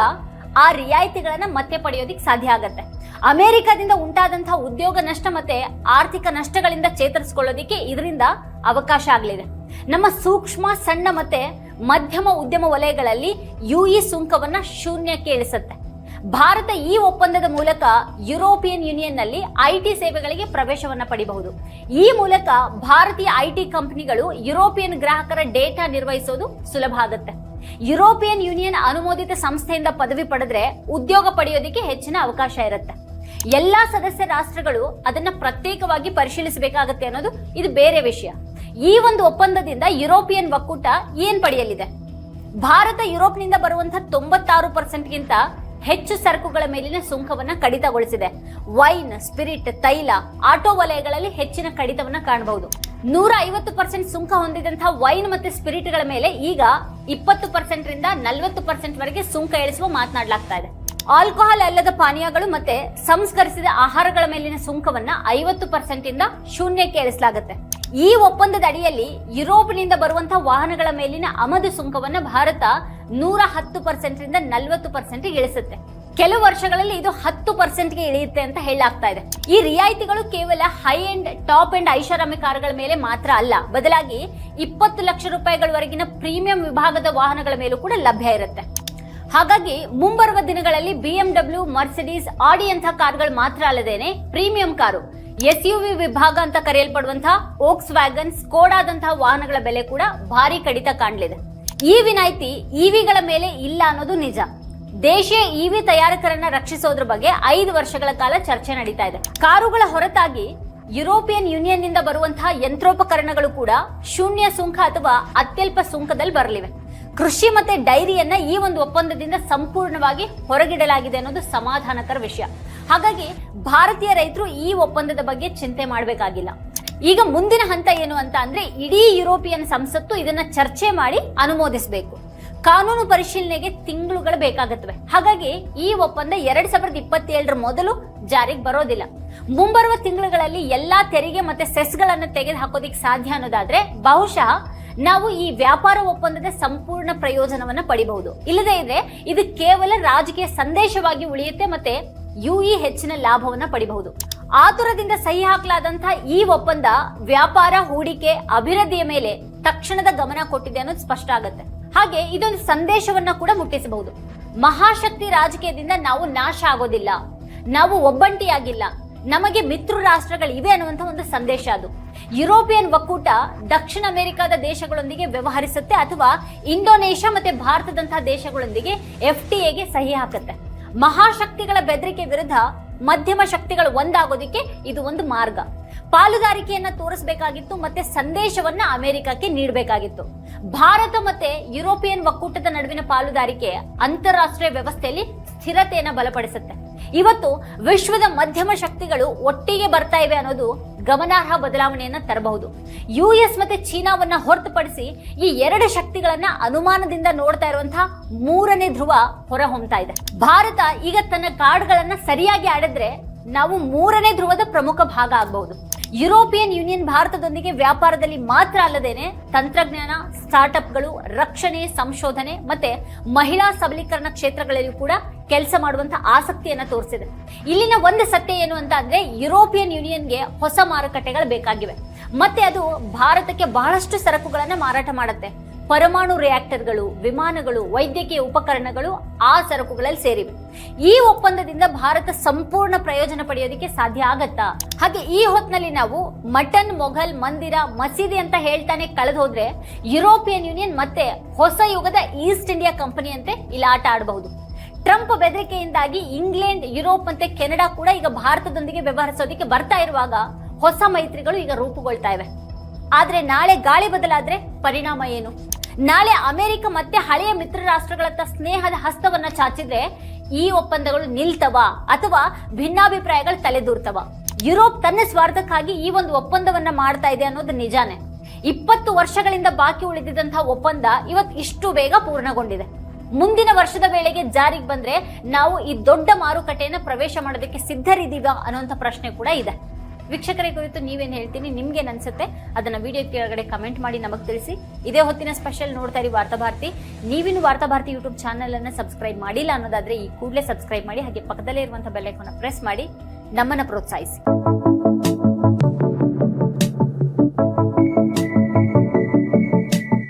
ಆ ರಿಯಾಯಿತಿಗಳನ್ನ ಮತ್ತೆ ಪಡೆಯೋದಿಕ್ ಸಾಧ್ಯ ಆಗತ್ತೆ. ಅಮೆರಿಕದಿಂದ ಉಂಟಾದಂತಹ ಉದ್ಯೋಗ ನಷ್ಟ ಮತ್ತೆ ಆರ್ಥಿಕ ನಷ್ಟಗಳಿಂದ ಚೇತರಿಸಿಕೊಳ್ಳೋದಿಕ್ಕೆ ಇದರಿಂದ ಅವಕಾಶ ಆಗಲಿದೆ. ನಮ್ಮ ಸೂಕ್ಷ್ಮ, ಸಣ್ಣ ಮತ್ತೆ ಮಧ್ಯಮ ಉದ್ಯಮ ವಲಯಗಳಲ್ಲಿ ಯುಇ ಸುಂಕವನ್ನ ಶೂನ್ಯಕ್ಕೆ ಇಳಿಸುತ್ತೆ. ಭಾರತ ಈ ಒಪ್ಪಂದದ ಮೂಲಕ ಯುರೋಪಿಯನ್ ಯೂನಿಯನ್ನಲ್ಲಿ ಐಟಿ ಸೇವೆಗಳಿಗೆ ಪ್ರವೇಶವನ್ನ ಪಡಿಬಹುದು. ಈ ಮೂಲಕ ಭಾರತೀಯ ಐಟಿ ಕಂಪನಿಗಳು ಯುರೋಪಿಯನ್ ಗ್ರಾಹಕರ ಡೇಟಾ ನಿರ್ವಹಿಸೋದು ಸುಲಭ ಆಗುತ್ತೆ. ಯುರೋಪಿಯನ್ ಯೂನಿಯನ್ ಅನುಮೋದಿತ ಸಂಸ್ಥೆಯಿಂದ ಪದವಿ ಪಡೆದ್ರೆ ಉದ್ಯೋಗ ಪಡೆಯೋದಕ್ಕೆ ಹೆಚ್ಚಿನ ಅವಕಾಶ ಇರುತ್ತೆ. ಎಲ್ಲಾ ಸದಸ್ಯ ರಾಷ್ಟ್ರಗಳು ಅದನ್ನ ಪ್ರತ್ಯೇಕವಾಗಿ ಪರಿಶೀಲಿಸಬೇಕಾಗತ್ತೆ ಅನ್ನೋದು ಇದು ಬೇರೆ ವಿಷಯ. ಈ ಒಂದು ಒಪ್ಪಂದದಿಂದ ಯುರೋಪಿಯನ್ ಒಕ್ಕೂಟ ಏನ್ ಪಡೆಯಲಿದೆ? ಭಾರತ ಯುರೋಪ್ನಿಂದ ಬರುವಂತಹ ತೊಂಬತ್ತಾರು ಪರ್ಸೆಂಟ್ಗಿಂತ ಹೆಚ್ಚು ಸರಕುಗಳ ಮೇಲಿನ ಸುಂಕವನ್ನ ಕಡಿತಗೊಳಿಸಿದೆ. ವೈನ್, ಸ್ಪಿರಿಟ್, ತೈಲ, ಆಟೋ ವಲಯಗಳಲ್ಲಿ ಹೆಚ್ಚಿನ ಕಡಿತವನ್ನ ಕಾಣಬಹುದು. ನೂರ ಐವತ್ತು ಪರ್ಸೆಂಟ್ ಸುಂಕ ಹೊಂದಿದಂತಹ ವೈನ್ ಮತ್ತೆ ಸ್ಪಿರಿಟ್ಗಳ ಮೇಲೆ ಈಗ ಇಪ್ಪತ್ತು ಪರ್ಸೆಂಟ್ ರಿಂದ ನಲವತ್ತು ಪರ್ಸೆಂಟ್ ವರೆಗೆ ಸುಂಕ ಇಳಿಸುವ ಮಾತನಾಡಲಾಗ್ತಾ ಇದೆ. ಆಲ್ಕೋಹಾಲ್ ಅಲ್ಲದ ಪಾನೀಯಗಳು ಮತ್ತೆ ಸಂಸ್ಕರಿಸಿದ ಆಹಾರಗಳ ಮೇಲಿನ ಸುಂಕವನ್ನ ಐವತ್ತು ಪರ್ಸೆಂಟ್ ಇಂದ ಶೂನ್ಯಕ್ಕೆ ಇಳಿಸಲಾಗುತ್ತೆ ಈ ಒಪ್ಪಂದದ ಅಡಿಯಲ್ಲಿ ಯುರೋಪ್ನಿಂದ ಬರುವಂತಹ ವಾಹನಗಳ ಮೇಲಿನ ಆಮದು ಸುಂಕವನ್ನ ಭಾರತ ನೂರ ಹತ್ತು ಪರ್ಸೆಂಟ್ ರಿಂದ ನಲವತ್ತು ಪರ್ಸೆಂಟ್ ಇಳಿಸುತ್ತೆ. ಕೆಲವು ವರ್ಷಗಳಲ್ಲಿ ಇದು ಹತ್ತು ಪರ್ಸೆಂಟ್ಗೆ ಇಳಿಯುತ್ತೆ ಅಂತ ಹೇಳಲಾಗ್ತಾ ಇದೆ. ಈ ರಿಯಾಯಿತಿಗಳು ಕೇವಲ ಹೈ ಅಂಡ್ ಟಾಪ್ ಎಂಡ್ ಐಷಾರಾಮಿ ಕಾರುಗಳ ಮೇಲೆ ಮಾತ್ರ ಅಲ್ಲ, ಬದಲಾಗಿ ಇಪ್ಪತ್ತು ಲಕ್ಷ ರೂಪಾಯಿಗಳವರೆಗಿನ ಪ್ರೀಮಿಯಂ ವಿಭಾಗದ ವಾಹನಗಳ ಮೇಲೂ ಕೂಡ ಲಭ್ಯ ಇರುತ್ತೆ. ಹಾಗಾಗಿ ಮುಂಬರುವ ದಿನಗಳಲ್ಲಿ ಬಿಎಂಡಬ್ಲ್ಯೂ, ಮರ್ಸಿಡೀಸ್ ಅಂತಹ ಕಾರುಗಳು ಮಾತ್ರ ಅಲ್ಲದೇನೆ ಪ್ರೀಮಿಯಂ ಕಾರು ಎಸ್ ವಿ ವಿಭಾಗ ಅಂತ ಕರೆಯಲ್ಪಡುವಂತಹ ಓಕ್ಸ್ ವ್ಯಾಗನ್ ಸ್ಕೋಡಾದಂತಹ ವಾಹನಗಳ ಬೆಲೆ ಕೂಡ ಭಾರಿ ಕಡಿತ ಕಾಣಲಿದೆ. ಈ ವಿನಾಯಿತಿ ಇವಿಗಳ ಮೇಲೆ ಇಲ್ಲ ಅನ್ನೋದು ನಿಜ. ದೇಶೀಯ ಇವಿ ತಯಾರಕರನ್ನ ರಕ್ಷಿಸೋದ್ರ ಬಗ್ಗೆ ಐದು ವರ್ಷಗಳ ಕಾಲ ಚರ್ಚೆ ನಡೀತಾ ಇದೆ. ಕಾರುಗಳ ಹೊರತಾಗಿ ಯುರೋಪಿಯನ್ ಯೂನಿಯನ್ನಿಂದ ಬರುವಂತಹ ಯಂತ್ರೋಪಕರಣಗಳು ಕೂಡ ಶೂನ್ಯ ಸುಂಕ ಅಥವಾ ಅತ್ಯಲ್ಪ ಸುಂಕದಲ್ಲಿ ಬರಲಿವೆ. ಕೃಷಿ ಮತ್ತೆ ಡೈರಿಯನ್ನ ಈ ಒಂದು ಒಪ್ಪಂದದಿಂದ ಸಂಪೂರ್ಣವಾಗಿ ಹೊರಗಿಡಲಾಗಿದೆ ಅನ್ನೋದು ಸಮಾಧಾನಕರ ವಿಷಯ. ಹಾಗಾಗಿ ಭಾರತೀಯ ರೈತರು ಈ ಒಪ್ಪಂದದ ಬಗ್ಗೆ ಚಿಂತೆ ಮಾಡಬೇಕಾಗಿಲ್ಲ. ಈಗ ಮುಂದಿನ ಹಂತ ಏನು ಅಂತ ಅಂದ್ರೆ ಇಡೀ ಯುರೋಪಿಯನ್ ಸಂಸತ್ತು ಇದನ್ನ ಚರ್ಚೆ ಮಾಡಿ ಅನುಮೋದಿಸಬೇಕು. ಕಾನೂನು ಪರಿಶೀಲನೆಗೆ ತಿಂಗಳುಗಳು ಬೇಕಾಗುತ್ತವೆ. ಹಾಗಾಗಿ ಈ ಒಪ್ಪಂದ ಎರಡ್ ಸಾವಿರದ ಇಪ್ಪತ್ತೇಳರ ಮೊದಲು ಜಾರಿಗೆ ಬರೋದಿಲ್ಲ. ಮುಂಬರುವ ತಿಂಗಳುಗಳಲ್ಲಿ ಎಲ್ಲಾ ತೆರಿಗೆ ಮತ್ತೆ ಸೆಸ್ಗಳನ್ನು ತೆಗೆದು ಹಾಕೋದಿಕ್ ಸಾಧ್ಯ ಅನ್ನೋದಾದ್ರೆ ಬಹುಶಃ ನಾವು ಈ ವ್ಯಾಪಾರ ಒಪ್ಪಂದದ ಸಂಪೂರ್ಣ ಪ್ರಯೋಜನವನ್ನ ಪಡಿಬಹುದು. ಇಲ್ಲದೆ ಇದ್ರೆ ಇದು ಕೇವಲ ರಾಜಕೀಯ ಸಂದೇಶವಾಗಿ ಉಳಿಯುತ್ತೆ ಮತ್ತೆ ಯುಇ ಹೆಚ್ಚಿನ ಲಾಭವನ್ನ ಪಡಿಬಹುದು. ಆತುರದಿಂದ ಸಹಿ ಹಾಕಲಾದಂತಹ ಈ ಒಪ್ಪಂದ ವ್ಯಾಪಾರ ಹೂಡಿಕೆ ಅಭಿವೃದ್ಧಿಯ ಮೇಲೆ ತಕ್ಷಣದ ಗಮನ ಕೊಟ್ಟಿದೆ ಅನ್ನೋದು ಸ್ಪಷ್ಟ ಆಗುತ್ತೆ. ಹಾಗೆ ಇದೊಂದು ಸಂದೇಶವನ್ನ ಕೂಡ ಮುಟ್ಟಿಸಬಹುದು. ಮಹಾಶಕ್ತಿ ರಾಜಕೀಯದಿಂದ ನಾವು ನಾಶ ಆಗೋದಿಲ್ಲ. ನಾವು ಒಬ್ಬಂಟಿಯಾಗಿಲ್ಲ. ನಮಗೆ ಮಿತ್ರ ರಾಷ್ಟ್ರಗಳಿವೆ ಅನ್ನುವಂಥ ಒಂದು ಸಂದೇಶ ಅದು. ಯುರೋಪಿಯನ್ ಒಕ್ಕೂಟ ದಕ್ಷಿಣ ಅಮೆರಿಕಾದ ದೇಶಗಳೊಂದಿಗೆ ವ್ಯವಹರಿಸುತ್ತೆ ಅಥವಾ ಇಂಡೋನೇಷ್ಯಾ ಮತ್ತೆ ಭಾರತದಂತಹ ದೇಶಗಳೊಂದಿಗೆ ಎಫ್ಗೆ ಸಹಿ ಹಾಕುತ್ತೆ. ಮಹಾಶಕ್ತಿಗಳ ಬೆದರಿಕೆ ವಿರುದ್ಧ ಮಧ್ಯಮ ಶಕ್ತಿಗಳು ಒಂದಾಗೋದಿಕ್ಕೆ ಇದು ಒಂದು ಮಾರ್ಗ. ಪಾಲುದಾರಿಕೆಯನ್ನ ತೋರಿಸಬೇಕಾಗಿತ್ತು ಮತ್ತೆ ಸಂದೇಶವನ್ನ ಅಮೆರಿಕಕ್ಕೆ ನೀಡಬೇಕಾಗಿತ್ತು. ಭಾರತ ಮತ್ತೆ ಯುರೋಪಿಯನ್ ಒಕ್ಕೂಟದ ನಡುವಿನ ಪಾಲುದಾರಿಕೆ ಅಂತಾರಾಷ್ಟ್ರೀಯ ವ್ಯವಸ್ಥೆಯಲ್ಲಿ ಸ್ಥಿರತೆಯನ್ನ ಬಲಪಡಿಸುತ್ತೆ. ಇವತ್ತು ವಿಶ್ವದ ಮಧ್ಯಮ ಶಕ್ತಿಗಳು ಒಟ್ಟಿಗೆ ಬರ್ತಾ ಇವೆ ಅನ್ನೋದು ಗಮನಾರ್ಹ ಬದಲಾವಣೆಯನ್ನ ತರಬಹುದು. ಯು ಎಸ್ ಮತ್ತೆ ಚೀನಾವನ್ನ ಹೊರತುಪಡಿಸಿ ಈ ಎರಡು ಶಕ್ತಿಗಳನ್ನ ಅನುಮಾನದಿಂದ ನೋಡ್ತಾ ಇರುವಂತಹ ಮೂರನೇ ಧ್ರುವ ಹೊರಹೊಮ್ತಾ ಇದೆ. ಭಾರತ ಈಗ ತನ್ನ ಕಾರ್ಡ್ಗಳನ್ನ ಸರಿಯಾಗಿ ಆಡಿದ್ರೆ ನಾವು ಮೂರನೇ ಧ್ರುವದ ಪ್ರಮುಖ ಭಾಗ ಆಗಬಹುದು. ಯುರೋಪಿಯನ್ ಯೂನಿಯನ್ ಭಾರತದೊಂದಿಗೆ ವ್ಯಾಪಾರದಲ್ಲಿ ಮಾತ್ರ ಅಲ್ಲದೇನೆ ತಂತ್ರಜ್ಞಾನ, ಸ್ಟಾರ್ಟ್ಅಪ್ಗಳು, ರಕ್ಷಣೆ, ಸಂಶೋಧನೆ ಮತ್ತೆ ಮಹಿಳಾ ಸಬಲೀಕರಣ ಕ್ಷೇತ್ರಗಳಲ್ಲಿ ಕೂಡ ಕೆಲಸ ಮಾಡುವಂತ ಆಸಕ್ತಿಯನ್ನ ತೋರಿಸಿದೆ. ಇಲ್ಲಿನ ಒಂದು ಸತ್ಯ ಏನು ಅಂತ ಅಂದ್ರೆ ಯುರೋಪಿಯನ್ ಯೂನಿಯನ್ಗೆ ಹೊಸ ಮಾರುಕಟ್ಟೆಗಳು ಬೇಕಾಗಿವೆ. ಮತ್ತೆ ಅದು ಭಾರತಕ್ಕೆ ಬಹಳಷ್ಟು ಸರಕುಗಳನ್ನ ಮಾರಾಟ ಮಾಡುತ್ತೆ. ಪರಮಾಣು ರಿಯಾಕ್ಟರ್ಗಳು ವಿಮಾನಗಳು, ವೈದ್ಯಕೀಯ ಉಪಕರಣಗಳು ಆ ಸರಕುಗಳಲ್ಲಿ ಸೇರಿವೆ. ಈ ಒಪ್ಪಂದದಿಂದ ಭಾರತ ಸಂಪೂರ್ಣ ಪ್ರಯೋಜನ ಪಡೆಯೋದಕ್ಕೆ ಸಾಧ್ಯ ಆಗತ್ತಾ? ಹಾಗೆ ಈ ಹೊತ್ತಿನಲ್ಲಿ ನಾವು ಮಟನ್ ಮೊಘಲ್ ಮಂದಿರ ಮಸೀದಿ ಅಂತ ಹೇಳ್ತಾನೆ ಕಳೆದು ಹೋದ್ರೆ ಯುರೋಪಿಯನ್ ಯೂನಿಯನ್ ಮತ್ತೆ ಹೊಸ ಯುಗದ ಈಸ್ಟ್ ಇಂಡಿಯಾ ಕಂಪನಿ ಅಂತೆ ಇಲ್ಲಿ ಆಟ ಆಡಬಹುದು. ಟ್ರಂಪ್ ಬೆದರಿಕೆಯಿಂದಾಗಿ ಇಂಗ್ಲೆಂಡ್, ಯುರೋಪ್ ಮತ್ತೆ ಕೆನಡಾ ಕೂಡ ಈಗ ಭಾರತದೊಂದಿಗೆ ವ್ಯವಹರಿಸೋದಕ್ಕೆ ಬರ್ತಾ ಇರುವಾಗ ಹೊಸ ಮೈತ್ರಿಗಳು ಈಗ ರೂಪುಗೊಳ್ತಾ ಇವೆ. ಆದ್ರೆ ನಾಳೆ ಗಾಳಿ ಬದಲಾದ್ರೆ ಪರಿಣಾಮ ಏನು? ನಾಳೆ ಅಮೆರಿಕ ಮತ್ತೆ ಹಳೆಯ ಮಿತ್ರ ರಾಷ್ಟ್ರಗಳತ್ತ ಸ್ನೇಹದ ಹಸ್ತವನ್ನ ಚಾಚಿದ್ರೆ ಈ ಒಪ್ಪಂದಗಳು ನಿಲ್ತವ ಅಥವಾ ಭಿನ್ನಾಭಿಪ್ರಾಯಗಳು ತಲೆದೂರ್ತವ? ಯುರೋಪ್ ತನ್ನ ಸ್ವಾರ್ಥಕ್ಕಾಗಿ ಈ ಒಂದು ಒಪ್ಪಂದವನ್ನ ಮಾಡ್ತಾ ಇದೆ ಅನ್ನೋದು ನಿಜಾನೇ. ಇಪ್ಪತ್ತು ವರ್ಷಗಳಿಂದ ಬಾಕಿ ಉಳಿದಿದ್ದಂತಹ ಒಪ್ಪಂದ ಇವತ್ತು ಇಷ್ಟು ಬೇಗ ಪೂರ್ಣಗೊಂಡಿದೆ. ಮುಂದಿನ ವರ್ಷದ ವೇಳೆಗೆ ಜಾರಿಗೆ ಬಂದ್ರೆ ನಾವು ಈ ದೊಡ್ಡ ಮಾರುಕಟ್ಟೆಯನ್ನ ಪ್ರವೇಶ ಮಾಡೋದಕ್ಕೆ ಸಿದ್ಧರಿದ್ದೀವಾ ಅನ್ನುವಂಥ ಪ್ರಶ್ನೆ ಕೂಡ ಇದೆ. ವೀಕ್ಷಕರ ಕುರಿತು ನೀವೇನು ಹೇಳ್ತೀನಿ, ನಿಮ್ಗೆ ಅನ್ಸುತ್ತೆ, ಅದನ್ನ ವಿಡಿಯೋ ಕೆಳಗಡೆ ಕಮೆಂಟ್ ಮಾಡಿ ನಮಗೆ ತಿಳಿಸಿ. ಇದೇ ಹೊತ್ತಿನ ಸ್ಪೆಷಲ್ ನೋಡ್ತಾ ಇರಿ ವಾರ್ತಾಭಾರತಿ ನೀವಿನ್ನು ವಾರ್ತಾ ಭಾರತಿ ಯೂಟ್ಯೂಬ್ ಚಾನಲ್ ಅನ್ನ ಸಬ್ಸ್ಕ್ರೈಬ್ ಮಾಡಿಲ್ಲ ಅನ್ನೋದಾದ್ರೆ ಈ ಕೂಡಲೇ ಸಬ್ಸ್ಕ್ರೈಬ್ ಮಾಡಿ, ಹಾಗೆ ಪಕ್ಕದಲ್ಲೇ ಇರುವಂತಹ ಬೆಲ್ ಐಕಾನ್ ಪ್ರೆಸ್ ಮಾಡಿ, ನಮ್ಮನ್ನ ಪ್ರೋತ್ಸಾಹಿಸಿ.